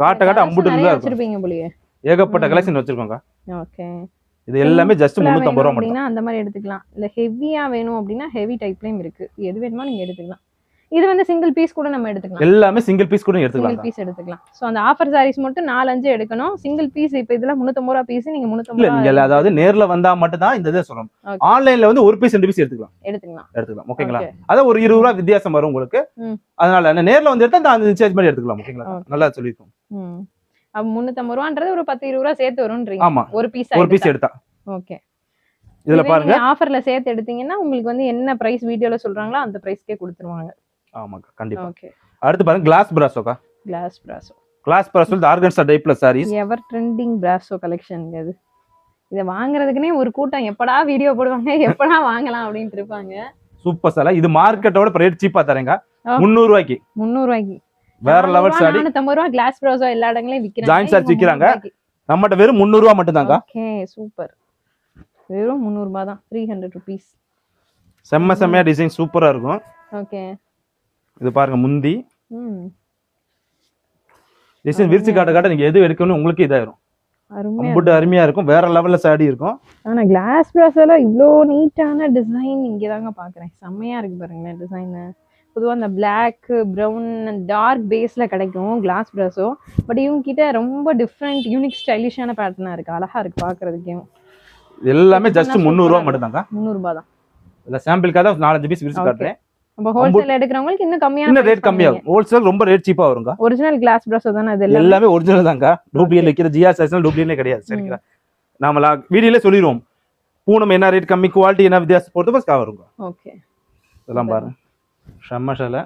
காட்ட காட்ட அம்புட்டு தான் இருக்கும் வச்சிருப்பீங்க போலயே. ஏகப்பட்ட. கலெக்ஷன் வச்சிருக்கோங்க ஓகே. இது எல்லாமே ஜஸ்ட் முன்னூத்தம்பது ரூபா மட்டும். அந்த மாதிரி எடுத்துக்கலாம். இல்ல ஹெவியா வேணும் அப்படின்னா ஹெவி டைப்லயும் இருக்கு. எது வேணுமோ நீங்க எடுத்துக்கலாம். இது வந்து சிங்கிள் பீஸ் கூட நம்ம எடுத்துக்கலாம். எல்லாமே சிங்கிள் பீஸ் கூட எடுத்துக்கலாம் பீஸ் எடுத்துக்கலாம். சோ அந்த ஆஃபர் சாரீஸ் மட்டும் நாலஞ்சு எடுக்கணும். சிங்கிள் பீஸ் இப்ப இதுல முந்நூத்தம்பது ரூபா பீஸ் நீங்க இல்ல நீங்க ரூபா அதாவது நேர்ல வந்தா மட்டும் தான் இந்த இதை சொல்லணும். ஆன்லைன்ல வந்து ஒரு பீஸ் ரெண்டு பீஸ் எடுத்துக்கலாம். எடுத்துக்கலாம். எடுத்துக்கலாம். ஓகேங்களா. அதான் ஒரு இருபது ரூபா வித்தியாசம் வரும் உங்களுக்கு. அதனால என்ன நேர்ல வந்து எடுத்தா அந்த சேஞ்ச் மாதிரி எடுத்துக்கலாம். ஓகேங்களா. நல்லா சொல்லியிருக்கோம். ம். அப்ப முந்நூத்தம்பது ரூபான்றது ஒரு பத்து இருபது ரூபா சேர்த்து வரும்ன்றீங்க. ஆமா. ஒரு பீஸ் ஒரு பீஸ் எடுத்தா. ஓகே இதுல பாருங்க. ஆஃபர்ல சேர்த்து எடுத்தீங்கன்னா உங்களுக்கு வந்து என்ன பிரைஸ் வீடியோல சொல்றாங்களோ அந்த பிரைஸ்க்கே கொடுத்துருவாங்க. ஆமாக்கா கண்டிப்பா. ஓகே. அடுத்து பாருங்க கிளாஸ் பிராஸோக்கா கிளாஸ் பிராசோ கிளாஸ் பிராஸ் வந்து ஆர்கன்ஸா டைப்ல saris ever trending brasso collection இது? இதை வாங்குறதுக்குனே ஒரு கூட்டம் எப்படா வீடியோ போடுவாங்க எப்படா வாங்கலாம் அப்படின்ட்டு இருப்பாங்க. சூப்பர் சார் இது மார்க்கெட்டோட ரேட் சீப்பா தரேங்க. முந்நூறு ரூபாய்க்கு முந்நூறு ரூபாய்க்கு வேற லெவல் சாரி நானூத்தம்பது ரூபா கிளாஸ் பிராசோ எல்லா இடங்களையும் விக்கிறாங்க. Giant size விக்கிறாங்க. நம்மகிட்ட வெறும் முந்நூறு ரூபா மட்டும்தாங்க ஓகே சூப்பர் வெறும் முந்நூறு ரூபாய் தான். த்ரீ ஹண்ட்ரட் ருபீஸ் செம்ம செம்மையா டிசைன் சூப்பரா இருக்கும். ஓகே. இது பாருங்க முந்தி. டிசைன் விரிச்சு காட்ட காட்ட நீங்க எது எடுக்கணும் உங்களுக்கு இதாயிரும். அம்புட்டு அருமையா இருக்கும். வேற லெவல்ல சாடி இருக்கும். ஆனா கிளாஸ் பிராஸோல இவ்வளோ நீட்டான டிசைன் இங்கே தாங்க பார்க்குறேன் செம்மையா இருக்கு பாருங்களேன் டிசைனு பொதுவாக அந்த பிளாக் ப்ரௌன் டார்க் பேஸ்ல கிடைக்கும் கிளாஸ் பிராஸோ பட் இவங்க கிட்ட ரொம்ப டிஃப்ரெண்ட் யூனிக் ஸ்டைலிஷான பேட்டர்னா இருக்கு. அழகா இருக்கு பார்க்கறதுக்கே இது எல்லாமே ஜஸ்ட் super-ஆ முந்நூறு ரூபா இருக்கும். மட்டும்தாங்க? முந்நூறுபா தான். இல்ல சாம்பிளுக்காக தான் நாலஞ்சு பீஸ் விரிச்சு. காட்டுறேன். ஹோல்சேல் எடுக்கிறவங்களுக்கு இன்னும் கம்மியான இன்னும் ரேட் கம்மியாகும் ஹோல்சேல் ரொம்ப ரேட் சீப்பா வருங்க ஒரிஜினல் கிளாஸ் பிராஸோ தானே அது எல்லாம்? ஒரிஜினல் தாங்க டூப்ளிகேட் வைக்கிற ஜிஆர் சைஸ்ல டூப்ளிகேட்லே கிடையாது. சரிங்களா? நாம வீடியோல சொல்லிடுவோம் பூனம் என்ன ரேட் கம்மி குவாலிட்டி என்ன வித்தியாசம் பொறுத்து ஃபஸ்ட் வருங்க ஓகே இதெல்லாம் பாருங்க. செம்ம சேலை.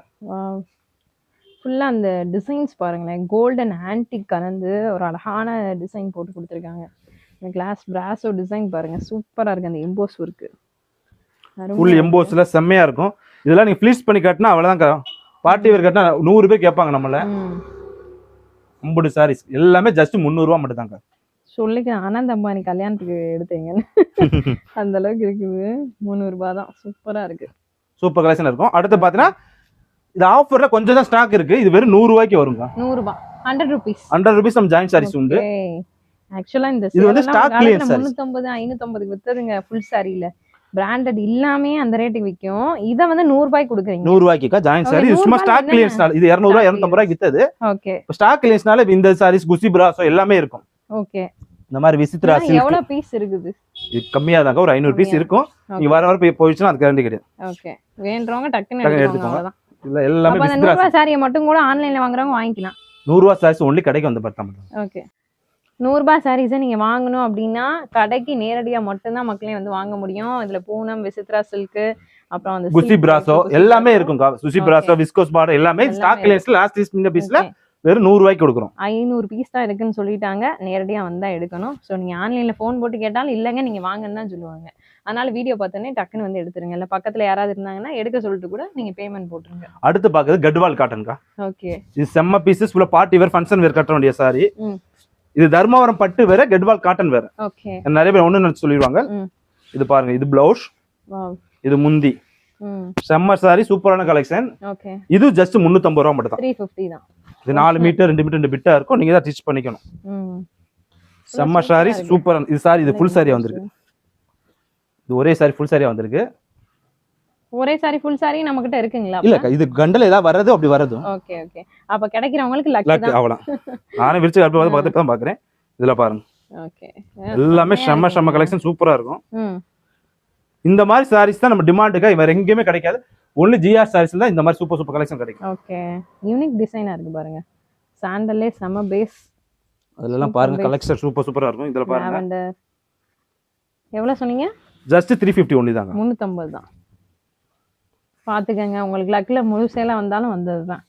ஃபுல்லாக அந்த டிசைன்ஸ் பாருங்களேன். கோல்டன் ஆன்டிக் கலந்து ஒரு அழகான டிசைன் போட்டு கொடுத்துருக்காங்க. இந்த கிளாஸ் பிராஸோ டிசைன் பாருங்க. சூப்பரா இருக்கு. அந்த எம்போஸ் ஃபுல் எம்போஸ்ல செம்மையா இருக்கும். இதெல்லாம் நீங்க ப்ளீஸ் பண்ணி கட்டினா அவ்வளவுதான் பார்ட்டி வேர் கட்டினா நூறு பேர் கேட்பாங்க நம்மள. அம்புடு சாரீஸ் எல்லாமே ஜஸ்ட் முந்நூறுரூவா மட்டும் தாங்க சொல்லிக்க ஆனந்த் அம்பானி கல்யாணத்துக்கு எடுத்தீங்கன்னு. அந்த அளவுக்கு இருக்குது. முந்நூறுபா தான். சூப்பரா இருக்கு. சூப்பர் கலெக்ஷன் இருக்கும். அடுத்து பாத்தீங்கன்னா இது ஆஃபர்ல கொஞ்சம் தான் ஸ்டாக் இருக்கு. இது வெறும் நூறு ரூபாய்க்கு வருங்க நூறுபா ஹண்ட்ரட் ருபீஸ் ஹண்ட்ரட் ருபீஸ் நம்ம ஜாயின் சாரீஸ் உண்டு. ஆக்சுவலா இந்த இது வந்து stock clearance sarees. முந்நூத்தம்பது ஐநூத்தம்பதுக்கு வித்துருங்க ஃபுல் சாரியில பிராண்டட் இல்லாமே அந்த ரேட்டுக்கு விற்கும் இதை வந்து நூறு ரூபாய்க்கு கொடுக்குறீங்க. நூறு ரூபாய்க்குக்கா? ஜாயின் சாரி நூறு சும்மா ஸ்டாக்? கிளியன்ஸ்னால இது இரநூறுவா இரநூத்தம்பது ரூபாய்க்கு வித்தது. ஓகே. ஸ்டாக் கிளியன்ஸ்னால இந்த சாரீஸ் குசி பிராசோ எல்லாமே இருக்கும். ஓகே. இந்த மாதிரி விசித்ரா எவ்வளவு பீஸ் இருக்குது? இது கம்மியா தாங்க ஒரு ஐநூறு பீஸ். இருக்கும். நீங்க வர வர போய் போயிடுச்சுன்னா அது கேரண்டி கிடையாது. ஓகே. வேண்டவங்க டக்குன்னு எடுத்துக்கோங்க. இல்ல எல்லாமே விசித்ரா நூறு சாரியை மட்டும் கூட ஆன்லைன்ல வாங்குறவங்க வாங்கிக்கலாம். நூறுரூவா சாரீஸ் ஒன்லி கிடைக்கும் அந்த பத்தாம் ஓகே. நூறுரூபா சாரீஸை நீங்க வாங்கணும் அப்படின்னா கடைக்கு நேரடியா மட்டும்தான் மக்களே வந்து வாங்க முடியும். இதுல பூனம் விசித்ரா சில்க் அப்புறம் அந்த குசி பிராசோ எல்லாமே இருக்கும்க்கா. சுசி. பிராசோ விஸ்கோஸ் பாடம் எல்லாமே ஸ்டாக் கிளியன்ஸ்ல லாஸ்ட் பீஸ் இந்த பீஸ்ல. வெறும் நூறு ரூபாய்க்கு கொடுக்குறோம். ஐநூறு பீஸ் தான் இருக்குன்னு சொல்லிட்டாங்க. நேரடியாக வந்தால் எடுக்கணும். ஸோ நீங்கள் ஆன்லைனில் ஃபோன் போட்டு கேட்டாலும் இல்லைங்க நீங்கள் வாங்கன்னு தான் சொல்லுவாங்க. அதனால வீடியோ பார்த்தோன்னே டக்குன்னு வந்து எடுத்துருங்க. இல்லை பக்கத்தில் யாராவது இருந்தாங்கன்னா எடுக்க சொல்லிட்டு கூட நீங்கள் பேமெண்ட் போட்டுருங்க. அடுத்து பாக்குறது கட்வால் காட்டன்க்கா ஓகே இது செம்ம பீசஸ் ஃபுல்லா பார்ட்டி வேர் ஃபங்க்ஷன் வேர் கட்ட வேண்டிய சாரி. இது தர்மவரம் பட்டு வேற கட்வால் காட்டன் வேற. ஓகே நிறைய பேர் ஒண்ணு நினைச்சு சொல்லிடுவாங்க. இது பாருங்க இது பிளவுஸ் இது முந்தி. செம்ம சாரி சூப்பரான கலெக்ஷன் இது ஜஸ்ட் முந்நூத்தம்பது ரூபா மட்டும் தான். இது நாலு மீட்டர் ரெண்டு மீட்டர் ரெண்டு பிட்டா இருக்கும். நீங்க தான் ஸ்டிச் பண்ணிக்கணும். செம்ம சாரி சூப்பர் இது சாரி இது ஃபுல் சாரியா வந்திருக்கு. இது ஒரே சாரி ஃபுல் சாரியா வந்திருக்கு. ஒரே சாரி ஃபுல் சாரி நம்ம கிட்ட இருக்குங்களா இல்ல இது கண்டல ஏதாவது வர்றது அப்படி வர்றது. ஓகே ஓகே அப்ப கிடைக்கிறவங்களுக்கு லக் லக் தான். அவ்வளவு நானே விரிச்சு கல்ப பார்த்து தான் பாக்குறேன் இதுல பாருங்க. ஓகே எல்லாமே செம்ம செம்ம கலெக்ஷன் சூப்பரா இருக்கும். இந்த மாதிரி சாரீஸ் தான் நம்ம டிமாண்டுக்கு வேற எங்கேயுமே கிடைக்காது. ஒன்லி ஜிஆர் சாரீஸ்ல தான் இந்த மாதிரி சூப்பர் சூப்பர் கலெக்ஷன் கிடைக்கும். ஓகே யூனிக் டிசைனா இருக்கு பாருங்க. சாண்டல்லே செம பேஸ் அதெல்லாம் பாருங்க கலெக்ஷன் சூப்பர் சூப்பரா இருக்கும். இதுல பாருங்க. எவ்வளவு சொன்னீங்க? ஜஸ்ட் த்ரீ ஃபிஃப்டி ஒன்லி தாங்க. முந்நூற்றம்பது தான். பார்த்துக்கங்க உங்களுக்கு லக்கில் முழு சேலை வந்தாலும் வந்தது தான்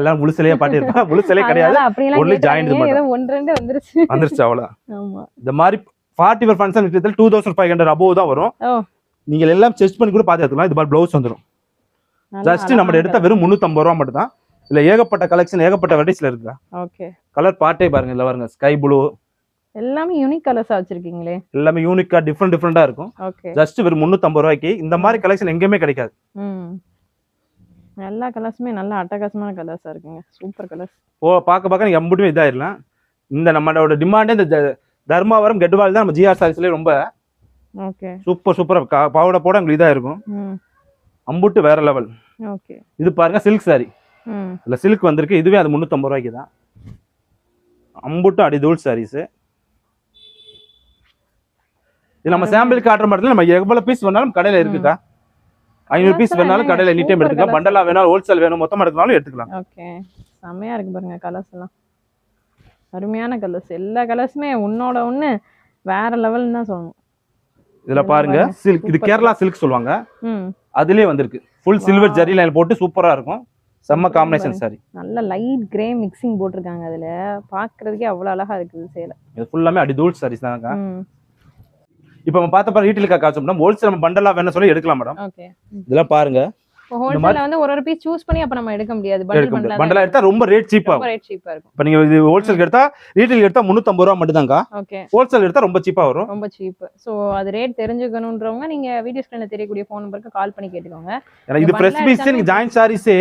எல்லாம் முழு சிலையா பாட்டிருப்பா முழு சிலை கிடையாது. மட்டும். ஏதோ ஒன்று ரெண்டு வந்துருச்சு. வந்துருச்சு அவ்வளோ ஆமா. இந்த மாதிரி forty for function two thousand five hundred above தான் வரும். நீங்க எல்லாம் செக் பண்ணி கூட பார்த்து எடுத்துக்கலாம். இது மாதிரி ப்ளவுஸ் வந்துடும் ஜஸ்ட் நம்ம எடுத்த வெறும் முந்நூற்றம்பது ரூபா மட்டும் தான் இதுல ஏகப்பட்ட கலெக்ஷன் ஏகப்பட்ட வெரைட்டிஸ்ல இருக்குதா. ஓகே கலர் பாட்டே பாருங்க இதுல பாருங்க. ஸ்கை ப்ளூ எல்லாமே யூனிக் கலர்ஸா வச்சிருக்கீங்களே? எல்லாமே யூனிக்கா டிஃப்ரெண்ட் டிஃப்ரெண்டா இருக்கும். ஜஸ்ட் வெறும் முந்நூற்றம்பது ரூபாய்க்கு இந்த மாதிரி கலெக்ஷன் எங்கேயுமே கிடைக்காது. எல்லா கலர்ஸுமே நல்ல அட்டகாசமான கலர்ஸா இருக்குங்க. சூப்பர் கலர்ஸ் ஓ பார்க்க பார்க்க நீங்க எம்புட்டுமே இதாயிடலாம் இந்த நம்மளோட டிமாண்டே இந்த தர்மாவரம் கெட்டுவால் தான் நம்ம ஜிஆர் சாரீஸ்லேயே ரொம்ப ஓகே சூப்பர் சூப்பராக பாவடை போட உங்களுக்கு இதாக இருக்கும். அம்புட்டு வேற லெவல் ஓகே இது பாருங்க சில்க் சாரி இல்லை சில்க் வந்திருக்கு. இதுவே அது முந்நூற்றம்பது ரூபாய்க்கு தான். அம்புட்டும் அடி தூள் சாரீஸு இது நம்ம சாம்பிள் காட்டுற மட்டும் நம்ம எவ்வளோ பீஸ் வேணாலும் கடையில் இருக்குக்கா ஐநூறு பீஸ் வேணாலும் கடையில் எனி டைம் எடுத்துக்கலாம். பண்டலா வேணாலும் ஹோல்சேல் வேணும் மொத்தமாக எடுக்கனாலும் எடுத்துக்கலாம். ஓகே. செம்மையா இருக்கு பாருங்க கலர்ஸ் எல்லாம். அருமையான கலர்ஸ் எல்லா கலர்ஸுமே உன்னோட ஒண்ணு வேற லெவல்னு தான் சொல்லணும். இதில் பாருங்க சில்க் இது கேரளா சில்க் சொல்லுவாங்க. அதுலேயே வந்திருக்கு. Full silver. ஜரி லைன் போட்டு சூப்பரா இருக்கும். செம்ம காம்பினேஷன் சாரி நல்ல லைட் கிரே மிக்சிங் போட்டிருக்காங்க அதுல. பாக்குறதுக்கே அவ்வளவு அழகா இருக்குது சேலை. இது ஃபுல்லாமே அடி தூள் சாரீஸ் ம். இப்போ நம்ம பார்த்த ரீட்டைலுக்கா காசு மேடம் ஹோல்சேல் நம்ம பண்டலா வேணும் சொல்லி எடுக்கலாம் மேடம் ஓகே இதெல்லாம் பாருங்க. இப்போ ஹோல்சேல்ல வந்து ஒரு ஒரு பீஸ் சூஸ் பண்ணி அப்ப நம்ம எடுக்க முடியாது. பண்டில் பண்டலா எடுத்தா ரொம்ப ரேட் சீப்பா ரேட் சீப்பா இருக்கும். இப்போ நீங்க இது ஹோல்சேல் எடுத்தா ரீட்டைல் எடுத்தா முந்நூற்றம்பது ரூபா மட்டும் ஓகே ஹோல்சேல் எடுத்தா ரொம்ப சீப்பா வரும். ரொம்ப சீப் சோ அது ரேட் தெரிஞ்சுக்கணுன்றவங்க நீங்க வீடியோ ஸ்கிரீன்ல தெரியக்கூடிய ஃபோன் நம்பருக்கு கால் பண்ணி கேட்டுக்கோங்க. இது bundle பீஸ் நீங்க ஜாயின் சாரீஸே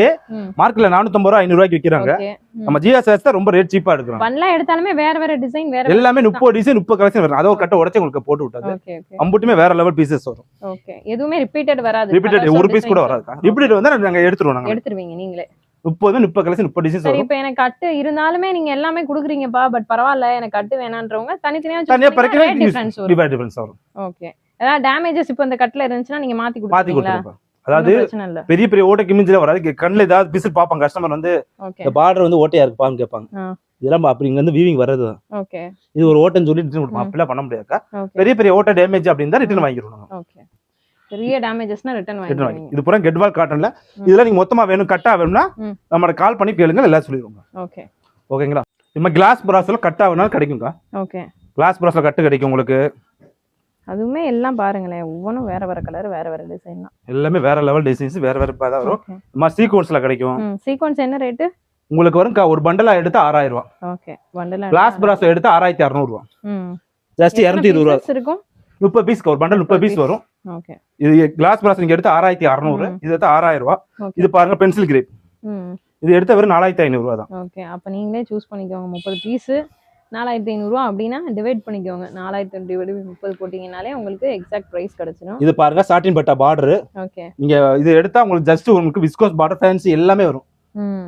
மார்க்கெட்ல நானூத்தம்பது ரூபா ஐநூறு ரூபாய்க்கு விற்கிறாங்க ஓகே நம்ம சாரீஸ் தான் ரொம்ப ரேட் சீப்பா எடுக்கிறோம் பண்டலா எடுத்தாலுமே வேற வேற டிசைன் வேற எல்லாமே முப்பது டிசைன் முப்பது கலெக்ஷன் வரும். அதை கட்ட உடச்சு உங்களுக்கு போட்டு விட்டாது அம்புட்டுமே வேற லெவல் பீசஸ் வரும். ஓகே எதுவுமே ரிப்பீட்டட் வராது. ரிப்பீட்டட் ஒரு பீஸ் கூட வராதுக்கா ரிப்பீட்டட் வந்து நாங்க எடுத்துருவோம் நாங்க எடுத்துருவீங்க நீங்களே. முப்பது முப்பது கலெக்ஷன் முப்பது டிசைன்ஸ் சரி வரும். இப்போ எனக்கு கட்டு இருந்தாலுமே நீங்க எல்லாமே குடுக்குறீங்கப்பா பட் பரவாயில்ல எனக்கு கட்டு வேணான்றவங்க தனித்தனியா தனியா பறக்கவே டிஃபரன்ஸ் வரும் டிஃபரன்ஸ் டிஃபரன்ஸ் வரும். ஓகே ஏதாவது டேமேஜஸ் இப்போ இந்த கட்ல இருந்துச்சுன்னா நீங்க மாத்தி கொடுத்துருப்போம் அதாவது பெரிய பெரிய ஓட்டை கிமிஞ்சில வராது. கண்ணுல ஏதாவது பிசில் பார்ப்பாங்க. கஸ்டமர் வந்து இந்த பார்டர் வந்து ஓட்டையா இருக்குப்பான்னு கேட்பாங்க. ஆ. இதெல்லாம் அப்படி இங்க வந்து வீவிங் வர்றது இது ஒரு ஓட்டைன்னு சொல்லி ரிட்டர்ன் கொடுப்போம். அப்படிலாம் பண்ண முடியாதுக்கா. பெரிய பெரிய ஓட்டை டேமேஜ் அப்படின்னு ரிட்டர்ன் வாங்கிடுவோம் பெரிய டேமேஜஸ்னா ரிட்டர்ன் வாங்கி இது பூரா கெட்வால் காட்டன்ல. இதெல்லாம் நீங்க மொத்தமா வேணும் கட்டா வேணும்னா. நம்மளோட கால் பண்ணி கேளுங்க எல்லாம் சொல்லிடுவோங்க. ஓகே. ஓகேங்களா? நம்ம கிளாஸ் பிராஸ்ல கட்டா வேணாலும் கிடைக்கும்க்கா. ஓகே. கிளாஸ் பிராஸ்ல கட்டு கிடைக்கும் உங்களுக்கு. அதுவுமே எல்லாம் பாருங்களேன் ஒவ்வொன்றும் வேற வேற கலர் வேற வேற டிசைன் தான். எல்லாமே வேற லெவல் டிசைன்ஸ் வேற வேற தான் வரும். மாதிரி சீக்வன்ஸ்ல கிடைக்கும். சீக்வன்ஸ் என்ன ரேட்டு உங்களுக்கு வரும் ஒரு பண்டலா எடுத்து ஆறாயிரம் ரூபாய். ஓகே வண்டல கிளாஸ் பிராஸ் எடுத்து ஆறாயிரத்தி அறுநூறு ரூபா ம். ஜஸ்ட் இரநூத்தி இருபது ரூபா இருக்கும்? முப்பது பீஸ் ஒரு பண்டல் முப்பது பீஸ் வரும். ஓகே இது கிளாஸ் பிராஸ் நீங்க எடுத்து ஆறாயிரத்தி அறுநூறு. இது எடுத்து ஆறாயிரம் ஓகே இது பாருங்க பென்சில் கிரேப் இது எடுத்த வெறும் நாலாயிரத்தி ஐநூறு ரூபா தான். ஓகே அப்போ நீங்களே சூஸ் பண்ணிக்கோங்க. முப்பது பீஸு நாலாயிரத்தி ஐநூறுரூவா அப்படின்னா டிவைட் பண்ணிக்கோங்க. நாலாயிரத்தி டிவைட் முப்பது போட்டிங்கனாலே உங்களுக்கு எக்ஸாக்ட் ப்ரைஸ் கிடச்சிடும். இது பாருங்க சாட்டின் பட்டா பார்டர் ஓகே நீங்க இது எடுத்தா உங்களுக்கு ஜஸ்ட் உங்களுக்கு விஸ்கோஸ் பார்டர் ஃபேன்சி எல்லாமே வரும்.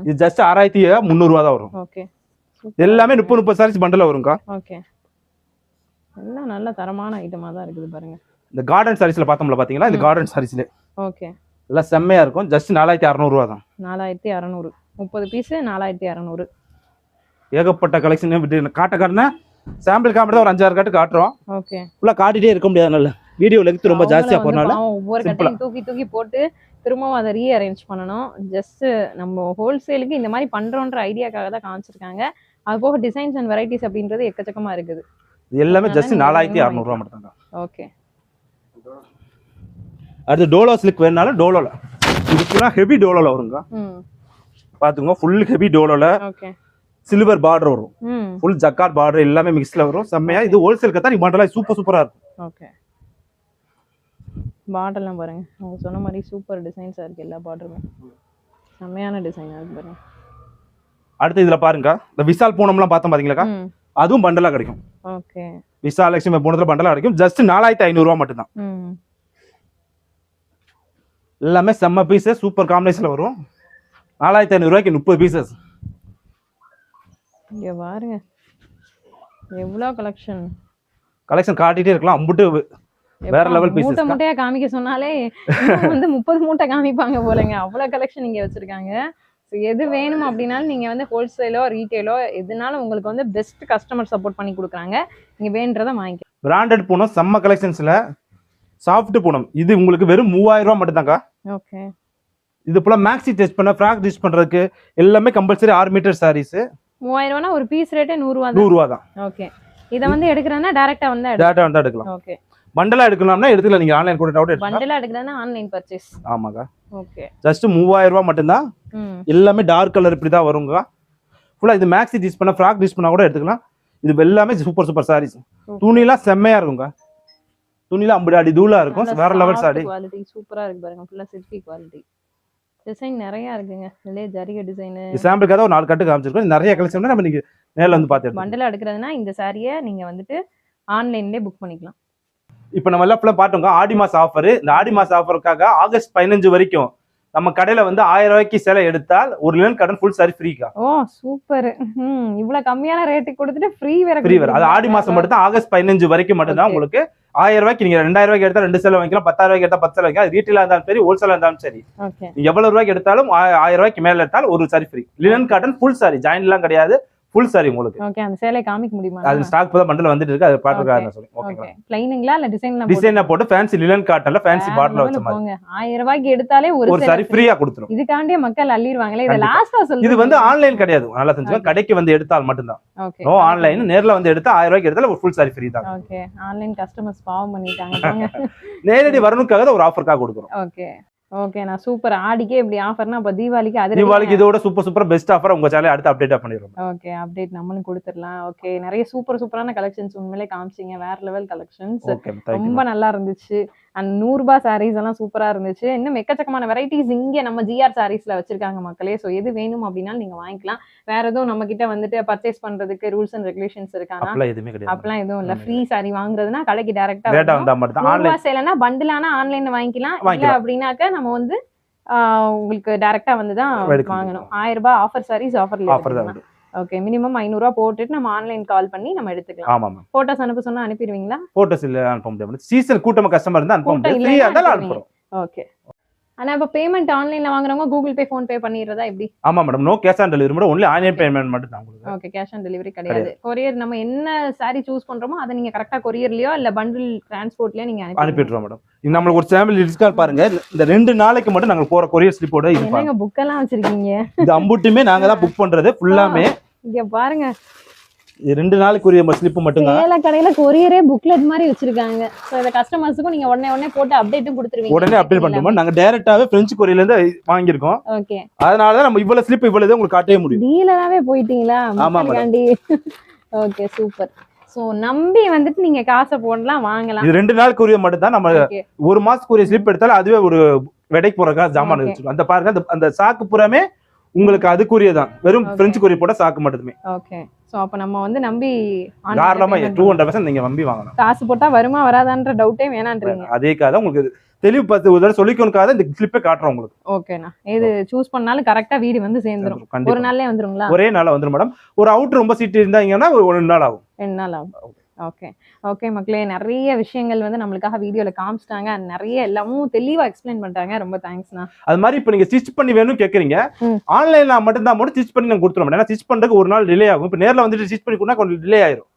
இது ஜஸ்ட் ஆறாயிரத்தி முந்நூறு ரூபா தான் வரும். ஓகே எல்லாமே முப்பது முப்பது சாரீஸ் பண்டல வரும்க்கா. ஓகே எல்லாம் நல்ல தரமான ஐட்டமாக தான் இருக்குது பாருங்க. இந்த கார்டன் சாரீஸ்ல பார்த்தோம்ல பாத்தீங்களா இந்த. கார்டன் சாரீஸ்ல ஓகே எல்லாம் செம்மையா இருக்கும். ஜஸ்ட் நாலாயிரத்தி அறுநூறு ரூபா தான். நாலாயிரத்தி அறநூறு. முப்பது பீஸு நாலாயிரத்தி அறநூறு. ஏகப்பட்ட கலெக்ஷன் விட்டு காட்ட காட்டினா சாம்பிள் காமெடி தான் ஒரு அஞ்சாறு காட்டு காட்டுறோம். ஓகே ஃபுல்லா காட்டிட்டே இருக்க முடியாது நல்ல வீடியோ லெங்த் ரொம்ப ஜாஸ்தியா போறனால ஒவ்வொரு. கட்டையும் தூக்கி தூக்கி போட்டு திரும்பவும் அதை ரீஅரேஞ்ச் பண்ணணும். ஜஸ்ட் நம்ம ஹோல்சேலுக்கு இந்த மாதிரி பண்றோன்ற ஐடியாக்காக தான் காமிச்சிருக்காங்க. அது போக டிசைன்ஸ் அண்ட் வெரைட்டிஸ் அப்படின்றது எக்கச்சக்கமா இருக்குது. இது எல்லாமே ஜஸ்ட் நாலாயிரத்தி வேணும்னு அறுநூறு ரூபா மட்டும் தான் ஓகே அடுத்து டோலோ சில்க் வேணுனாலும் டோலோல இது ஃபுல்லா ஹெவி டோலோல வருங்க. ம். பாத்துங்க ஃபுல் ஹெவி டோலோல ஓகே சில்வர் பார்டர் வரும். ஃபுல் ஜக்கார்ட் பார்டர் எல்லாமே மிக்ஸ்ல வரும். செம்மையா. இது ஹோல்சேல் கத்தா நீ பண்டலாம் சூப்பர் சூப்பரா இருக்கும். ஓகே பாட்டெல்லாம் பாருங்க. அவங்க சொன்ன மாதிரி சூப்பர் டிசைன்ஸாக இருக்கு எல்லா பாட்டருமே செம்மையான டிசைனாக இருக்கு பாருங்க. அடுத்து இதுல பாருங்க. இந்த விசால் பூனம்லாம் பார்த்தோம் பாத்தீங்களா அதுவும் பண்டலா கிடைக்கும். ஓகே விசால் லட்சுமி பூனத்துல பண்டலா கிடைக்கும். ஜஸ்ட் நாலாயிரத்தி ஐநூறு ரூபா மட்டும் தான் ம். எல்லாமே செம்ம பீசஸ் சூப்பர் காம்பினேஷன்ல வரும். நாலாயிரத்தி ஐநூறு ரூபாய்க்கு முப்பது பீசஸ் இங்க பாருங்க. எவ்வளோ கலெக்ஷன் கலெக்ஷன் காட்டிட்டே இருக்கலாம். அம்புட்டு வேற level pieces மூட்டை. மூட்டையா காமிக்க சொன்னாலே வந்து முப்பது மூட்டை காமிப்பாங்க போலங்க. அவ்வளோ கலெக்ஷன் இங்க வச்சிருக்காங்க. ஸோ எது வேணும் அப்படின்னாலும் நீங்க வந்து ஹோல்சேலோ ரீட்டெயிலோ எதுனாலும் உங்களுக்கு வந்து பெஸ்ட் கஸ்டமர் சப்போர்ட் பண்ணி கொடுக்குறாங்க. நீங்க வேணுன்றதை வாங்கிக்கலாம். பிராண்டட் பூனம் செம்ம கலெக்ஷன்ஸ்ல சாஃப்ட் பூனம். இது உங்களுக்கு வெறும் மூவாயிரம் ரூபாய் மட்டும் தாங்க ஓகே இது போல மேக்ஸி டெஸ்ட் பண்ண ஃப்ராக் டெஸ்ட் பண்றதுக்கு எல்லாமே கம்பல்சரி ஆறு மீட்டர் சாரீஸ் மூவாயிரம் ரூபானா ஒரு பீஸ் ரேட்டே நூறுரூவா தான். நூறு ரூபா தான். ஓகே இதை வந்து எடுக்கிறதுனா டேரெக்டாக வந்து டேட்டா வந்து எடுக்கலாம். ஓகே பண்டலா எடுக்கலாம்னா எடுத்துக்கலாம். நீங்க ஆன்லைன் கூட டவுட் பண்டலாக எடுக்கிறதுனா ஆன்லைன் பர்ச்சேஸ் ஆமாக்கா. ஓகே ஜஸ்ட் மூவாயிரம் ரூபாய் மட்டும்தான். எல்லாமே டார்க் கலர் இப்படி தான் வருங்க ஃபுல்லா இது மேக்ஸி டிஸ் பண்ண ஃப்ராக் டிஸ் பண்ணா கூட எடுத்துக்கலாம். இது எல்லாமே சூப்பர் சூப்பர் சாரீஸ் துணிலாம் செம்மையா இருக்குங்க துணிலாம் அம்படி அடி தூளா இருக்கும். வேற லெவல் சாரி குவாலிட்டி சூப்பரா இருக்கு பாருங்க. ஃபுல்லா சில்கி குவாலிட்டி டிசைன் நிறைய இருக்குங்க. இதுலயே ஜரிகை டிசைன். சாம்பிளுக்காக ஒரு நாலு கட்டு காமிச்சிருக்கோம். நிறைய கலெக்ஷன் நம்ம நீங்க நேர்ல வந்து பார்த்து. பண்டலா எடுக்கிறதுனா இந்த சாரியை நீங்க வந்துட்டு ஆன்லைன்லயே புக் பண்ணிக்கலாம். இப்போ நம்ம எல்லாம் ஃபுல்லாக பார்த்தோங்க ஆடி மாச ஆஃபர் இந்த ஆடி மாச ஆஃபருக்காக ஆகஸ்ட் பதினஞ்சு வரைக்கும் நம்ம கடையில வந்து ஆயிரம் ரூபாய்க்கு சேலை எடுத்தால் ஒரு லினன் கடன் ஃபுல் சாரி ஃப்ரீக்கா ஓ சூப்பர் இவ்வளவு கம்மியான ரேட்டுக்கு கொடுத்துட்டு ஃப்ரீ வேற ஃப்ரீ வரும் அது ஆடி மாசம் மட்டும் தான் ஆகஸ்ட் பதினஞ்சு வரைக்கும் மட்டும்தான் Okay. உங்களுக்கு ஆயிரம் ரூபாய்க்கு நீங்க ரெண்டாயிரம் ரூபாய்க்கு எடுத்தா ரெண்டு சேலை வாங்கிக்கலாம் பத்தாயிரம் ரூபாய்க்கு எடுத்தா பத்து சேலை வாங்கிக்கலாம். அது ரீட்டெயிலா இருந்தாலும் சரி ஹோல்சேலா இருந்தாலும் சரி. நீங்க எவ்வளவு ரூபாய்க்கு எடுத்தாலும் ஆயிரம் ரூபாய்க்கு மேல எடுத்தாலும் ஒரு sari free linen cotton full sari join எல்லாம் கிடையாது. ஃபுல் சாரி உங்களுக்கு. ஓகே அந்த சேலை காமிக்க முடியுமா? அது ஸ்டாக் இப்போ பண்டில் வந்துட்டு இருக்கு அது பாட்டுக்காக சொல்லி ஓகே ஓகேங்களா பிளைனுங்களா இல்ல டிசைன்ல டிசைனை போட்டு ஃபேன்சி லிலன் காட்டன்ல ஃபேன்சி பாட்டில் வச்ச மாதிரி. போங்க. ஆயிரம் ரூபாய்க்கு எடுத்தாலே ஒரு சாரி ஃப்ரீயா கொடுத்துரும். இதுக்காண்டியே மக்கள் அள்ளிடுவாங்களே. இதை. லாஸ்டா சொல்லுங்க. இது வந்து ஆன்லைன் கிடையாது. நல்லா தெரிஞ்சுக்கோங்க. கடைக்கு வந்து எடுத்தால் மட்டும்தான். ஓகே நோ ஆன்லைன் நேர்ல வந்து எடுத்தா ஆயிரம் ரூபாய்க்கு எடுத்தால ஒரு ஃபுல் சாரி ஃப்ரீ தான். ஓகே ஆன்லைன் கஸ்டமர்ஸ் பாவம் பண்ணிட்டாங்க. நேரடி வரணுக்காக தான் ஒரு ஆஃபருக்காக கொடுக்குறோம். ஓகே ஓகே நான் சூப்பர் ஆடிக்கே இப்படி ஆஃபர்னா அப்ப தீபாவளிக்கு அது தீபாவளிக்கு இதோட சூப்பர் சூப்பர் பெஸ்ட் ஆஃபர் உங்க சேனல் அடுத்து அப்டேட் பண்ணிடுறோம். ஓகே அப்டேட் நம்மளும் கொடுத்துடலாம். ஓகே நிறைய சூப்பர் சூப்பரான கலெக்ஷன்ஸ் உண்மையிலே காமிச்சிங்க. வேற லெவல் கலெக்ஷன்ஸ் ரொம்ப நல்லா இருந்துச்சு. அண்ட் நூறுபா சாரீஸ் எல்லாம் சூப்பரா இருந்துச்சு. இன்னும் எக்கச்சக்கமான வெரைட்டிஸ் இங்க நம்ம ஜிஆர் சாரீஸ்ல வச்சிருக்காங்க மக்களே. ஸோ எது வேணும் அப்படின்னாலும் நீங்க வாங்கிக்கலாம். வேற எதுவும் நம்ம கிட்ட வந்துட்டு பர்ச்சேஸ் பண்றதுக்கு ரூல்ஸ் அண்ட் ரெகுலேஷன்ஸ் இருக்கானா? அப்பெல்லாம் எதுவுமே இல்ல. ஃப்ரீ சாரி வாங்குறதுனா கடைக்கு டேட்டா டேரக்டா வந்தா மட்டும் தான் ஆன்லைன் நூறுபா சேலைனா பண்டிலானா ஆன்லைன்ல வாங்கிக்கலாம். இல்ல. அப்படின்னாக்க நம்ம வந்து ஆஹ், உங்களுக்கு டைரக்டா வந்து தான் வாங்கணும். ஆயிரம் ரூபாய் ஆஃபர் சாரீஸ் ஆஃபர்ல ஆஃபர். ஓகே மினிமம் ஐநூறுரூவா போட்டுட்டு நம்ம ஆன்லைன் கால் பண்ணி நம்ம எடுத்துக்கலாம். ஆமா மேம் போட்டோஸ் அனுப்ப சொன்னா அனுப்பிடுவீங்களா? போட்டோஸ் இல்ல அனுப்ப முடியாது. சீசன் கூட்டமா கஸ்டமர் இருந்தா அனுப்ப முடியாது. அனுப்புறோம். ஓகே ஆனா இப்ப பேமெண்ட் ஆன்லைன்ல வாங்குறவங்க கூகுள் பே ஃபோன் பே பண்ணிடுறதா எப்படி? ஆமா madam no cash on delivery மட்டும் ஒன்லி ஆன்லைன் பேமெண்ட் மட்டும் தான் உங்களுக்கு ஓகே கேஷ் ஆன் டெலிவரி கிடையாது. கொரியர் நம்ம என்ன சாரி சூஸ் பண்றோமோ அதை நீங்க கரெக்டா கொரியர்லயோ இல்ல பண்டில் டிரான்ஸ்போர்ட்லயோ நீங்க அனுப்பி அனுப்பிடுறோம் மேடம் இது நம்மளுக்கு ஒரு சாம்பிள் டிஸ்கால் பாருங்க. இந்த ரெண்டு நாளைக்கு மட்டும் நாங்க போற கொரியர் ஸ்லிப்போட இது பாருங்க. புக் எல்லாம் வச்சிருக்கீங்க? இது அம்புட்டுமே நாங்க தான் புக் பண்றது. ஃபுல்லாமே இங்க பாருங்க. ரெண்டு நாளைக்குரிய ஸ்லிப் மட்டும்தான். சேல கடையில கொரியரே புக்லெட் மாதிரி வச்சிருக்காங்க. சோ இத கஸ்டமர்ஸுக்கும் நீங்க உடனே உடனே போட்டு அப்டேட்டும் கொடுத்துருவீங்க. உடனே அப்டேட் பண்ணுறோம் நாங்க டைரக்டாவே பிரெஞ்சு கொரியர்ல இருந்து வாங்கியிருக்கோம். ஓகே அதனால தான் நம்ம இவ்வளவு ஸ்லிப் இவ்வளவு இதை உங்களுக்கு காட்டவே முடியும். டீலராவே போயிட்டீங்களா? ஆமா. மக்களுக்காண்டி. ஓகே சூப்பர் சோ நம்பி வந்துட்டு நீங்க காசை போடலாம் வாங்கலாம். இது ரெண்டு நாள் கொரியர் மட்டும் தான் நம்ம ஒரு மாசத்துக்குரிய ஸ்லிப் எடுத்தாலும் அதுவே ஒரு விடைக்கு போறக்கா ஜாமான். வச்சிருக்கோம். அந்த பாருங்க அந்த- அந்த சாக்கு புறமே உங்களுக்கு அதுக்குரியதான். வெறும். பிரெஞ்சு கொரியர் போட சாக்கு மட்டுமே. ஓகே சோ அப்ப நம்ம வந்து நம்பி தாராளமா payment டூ ஹண்ட்ரட் பர்சன்ட் நீங்க நம்பி வாங்கலாம் காசு போட்டா வருமா வராதான்ற டவுட்டே வேணான்றீங்க. அதேக்காக தான் உங்களுக்கு தெளிவு பார்த்து ஒரு தடவை சொல்லிக்கணுக்காக இந்த ஸ்லிப்பே காட்டுறோம் உங்களுக்கு. ஓகேண்ணா இது சூஸ் பண்ணாலும் கரெக்டா வீடு வந்து சேர்ந்துரும் ஒரு நாள்லயே வந்துருங்களா? ஒரே நாள்ல வந்துடும் மேடம் ஒரு அவுட் ரொம்ப சீட் இருந்தாங்கன்னா ஒரு ஒரு நாள் ஆகும். ரெண்டு நாள் ஆகும். ஓகே ஓகே மக்களே நிறைய விஷயங்கள் வந்து நம்மளுக்காக வீடியோல காமிச்சிட்டாங்க. நிறைய எல்லாமும் தெளிவா எக்ஸ்பிளைன் பண்ணிட்டாங்க ரொம்ப தேங்க்ஸ்ண்ணா அது மாதிரி இப்போ நீங்க ஸ்டிச் பண்ணி வேணும் கேக்குறீங்க. ம். ஆன்லைன்ல மட்டும் தான் மட்டும் ஸ்டிச் பண்ணி நாங்க கொடுத்துருவோம் ஏன்னா ஸ்டிச் பண்றதுக்கு ஒரு நாள் டிலே ஆகும். இப்போ நேர்ல வந்துட்டு ஸ்டிச் பண்ணி கொடுத்தா கொஞ்சம் டிலே ஆயிரும்.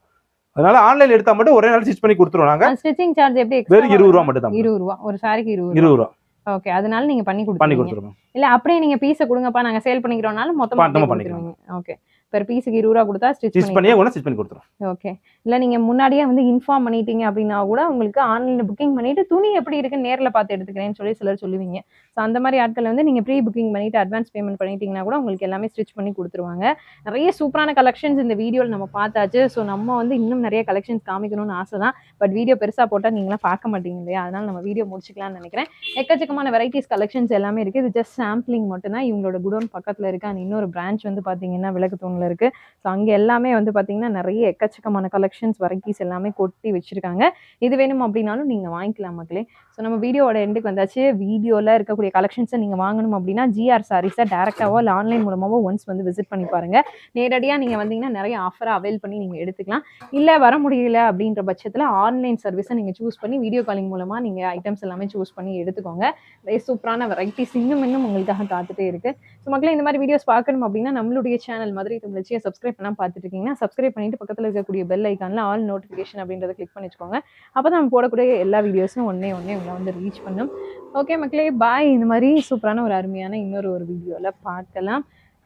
அதனால ஆன்லைன் எடுத்தா மட்டும் ஒரே நாள் ஸ்டிச் பண்ணி கொடுத்துருவோம் நாங்க. ஸ்டிச்சிங் சார்ஜ் எப்படி வெறும் இருபது ரூபா? மட்டும் தான் இருபது ரூபா. ஒரு சாரிக்கு இருபது ரூபா. இருபது ரூபா. ஓகே அதனால நீங்க பண்ணி பண்ணி கொடுத்துருவீங்க கொடுத்துருவோம். இல்ல அப்படியே நீங்க பீஸை கொடுங்கப்பா. நாங்க சேல் பண்ணிக்கிறோம்னாலும் மொத்தமா பண்ணிக்கிறோம் ஓகே பெர் பீஸுக்கு இருபது ரூபா கொடுத்தா ஸ்டிச் ஸ்டிச் பண்ணியே கூட ஸ்டிச் பண்ணி கொடுத்துருவோம் ஓகே இல்ல நீங்க முன்னாடியே வந்து இன்ஃபார்ம் பண்ணிட்டீங்க அப்படின்னா கூட உங்களுக்கு ஆன்லைன்ல புக்கிங் பண்ணிட்டு துணி எப்படி இருக்கு நேர்ல பார்த்து எடுத்துக்கிறேன்னு சொல்லி சிலர் சொல்லுவீங்க. ஸோ அந்த மாதிரி ஆட்கள் வந்து நீங்க ப்ரீ புக்கிங் பண்ணிட்டு அட்வான்ஸ் பேமெண்ட் பண்ணிட்டீங்கன்னா கூட உங்களுக்கு எல்லாமே ஸ்டிச் பண்ணி கொடுத்துருவாங்க. நிறைய சூப்பரான கலெக்ஷன்ஸ் இந்த வீடியோவில் நம்ம பார்த்தாச்சு. ஸோ நம்ம வந்து இன்னும் நிறைய கலெக்ஷன்ஸ் காமிக்கணும்னு ஆசை தான் பட் வீடியோ பெருசா போட்டா நீங்களாம் பார்க்க மாட்டீங்க இல்லையா? அதனால நம்ம வீடியோ முடிச்சுக்கலாம்னு நினைக்கிறேன். எக்கச்சக்கமான வெரைட்டிஸ் கலெக்ஷன்ஸ் எல்லாமே இருக்கு. இது ஜஸ்ட் சாம்பிளிங் மட்டும் தான் இவங்களோட குடோன் பக்கத்துல இருக்கு and இன்னொரு பிரான்ச் வந்து பாத்தீங்கன்னா விளக்கு தூண்ல இருக்கு. ஸோ அங்கே எல்லாமே வந்து பார்த்திங்கன்னா நிறைய எக்கச்சக்கமான கலெக்ஷன்ஸ் வெரைட்டிஸ் எல்லாமே கொட்டி வச்சிருக்காங்க. இது வேணும் அப்படின்னாலும் நீங்கள் வாங்கிக்கலாம் மக்களே. ஸோ நம்ம வீடியோவோட எண்டுக்கு வந்தாச்சு. வீடியோவில் இருக்கக்கூடிய கலெக்ஷன்ஸை நீங்கள் வாங்கணும் அப்படின்னா ஜிஆர் சாரீஸை டேரெக்டாவோ இல்லை ஆன்லைன் மூலமாகவோ ஒன்ஸ் வந்து விசிட் பண்ணி பாருங்கள் நேரடியாக நீங்கள் வந்தீங்கன்னா நிறைய ஆஃபரை அவைல் பண்ணி நீங்கள் எடுத்துக்கலாம். இல்லை வர முடியல அப்படின்ற பட்சத்தில் ஆன்லைன் சர்வீஸை நீங்கள் சூஸ் பண்ணி வீடியோ காலிங் மூலமாக நீங்கள் ஐட்டம்ஸ் எல்லாமே சூஸ் பண்ணி எடுத்துக்கோங்க. நிறைய சூப்பரான வெரைட்டிஸ் இன்னும் இன்னும் உங்களுக்காக காத்துட்டே இருக்குது ஸோ மக்களே இந்த மாதிரி வீடியோஸ் பார்க்கணும் அப்படின்னா நம்மளுடைய சேனல் மாதிரி தமிழச்சியை சப்ஸ்கிரைப் பண்ணால் பார்த்துட்டு இருக்கீங்கன்னா சப்ஸ்கிரைப் பண்ணிட்டு பக்கத்தில் இருக்கக்கூடிய பெல் ஐக்கானில் ஆல் நோட்டிஃபிகேஷன் அப்படின்றத கிளிக் பண்ணி வச்சுக்கோங்க. அப்போ தான் நம்ம போடக்கூடிய எல்லா வீடியோஸும் ஒன்றே ஒன்றே உங்களை வந்து ரீச் பண்ணும். ஓகே மக்களே பாய் இந்த மாதிரி சூப்பரான ஒரு அருமையான இன்னொரு ஒரு வீடியோவில் பார்க்கலாம்.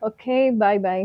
ஓகே பாய் பாய்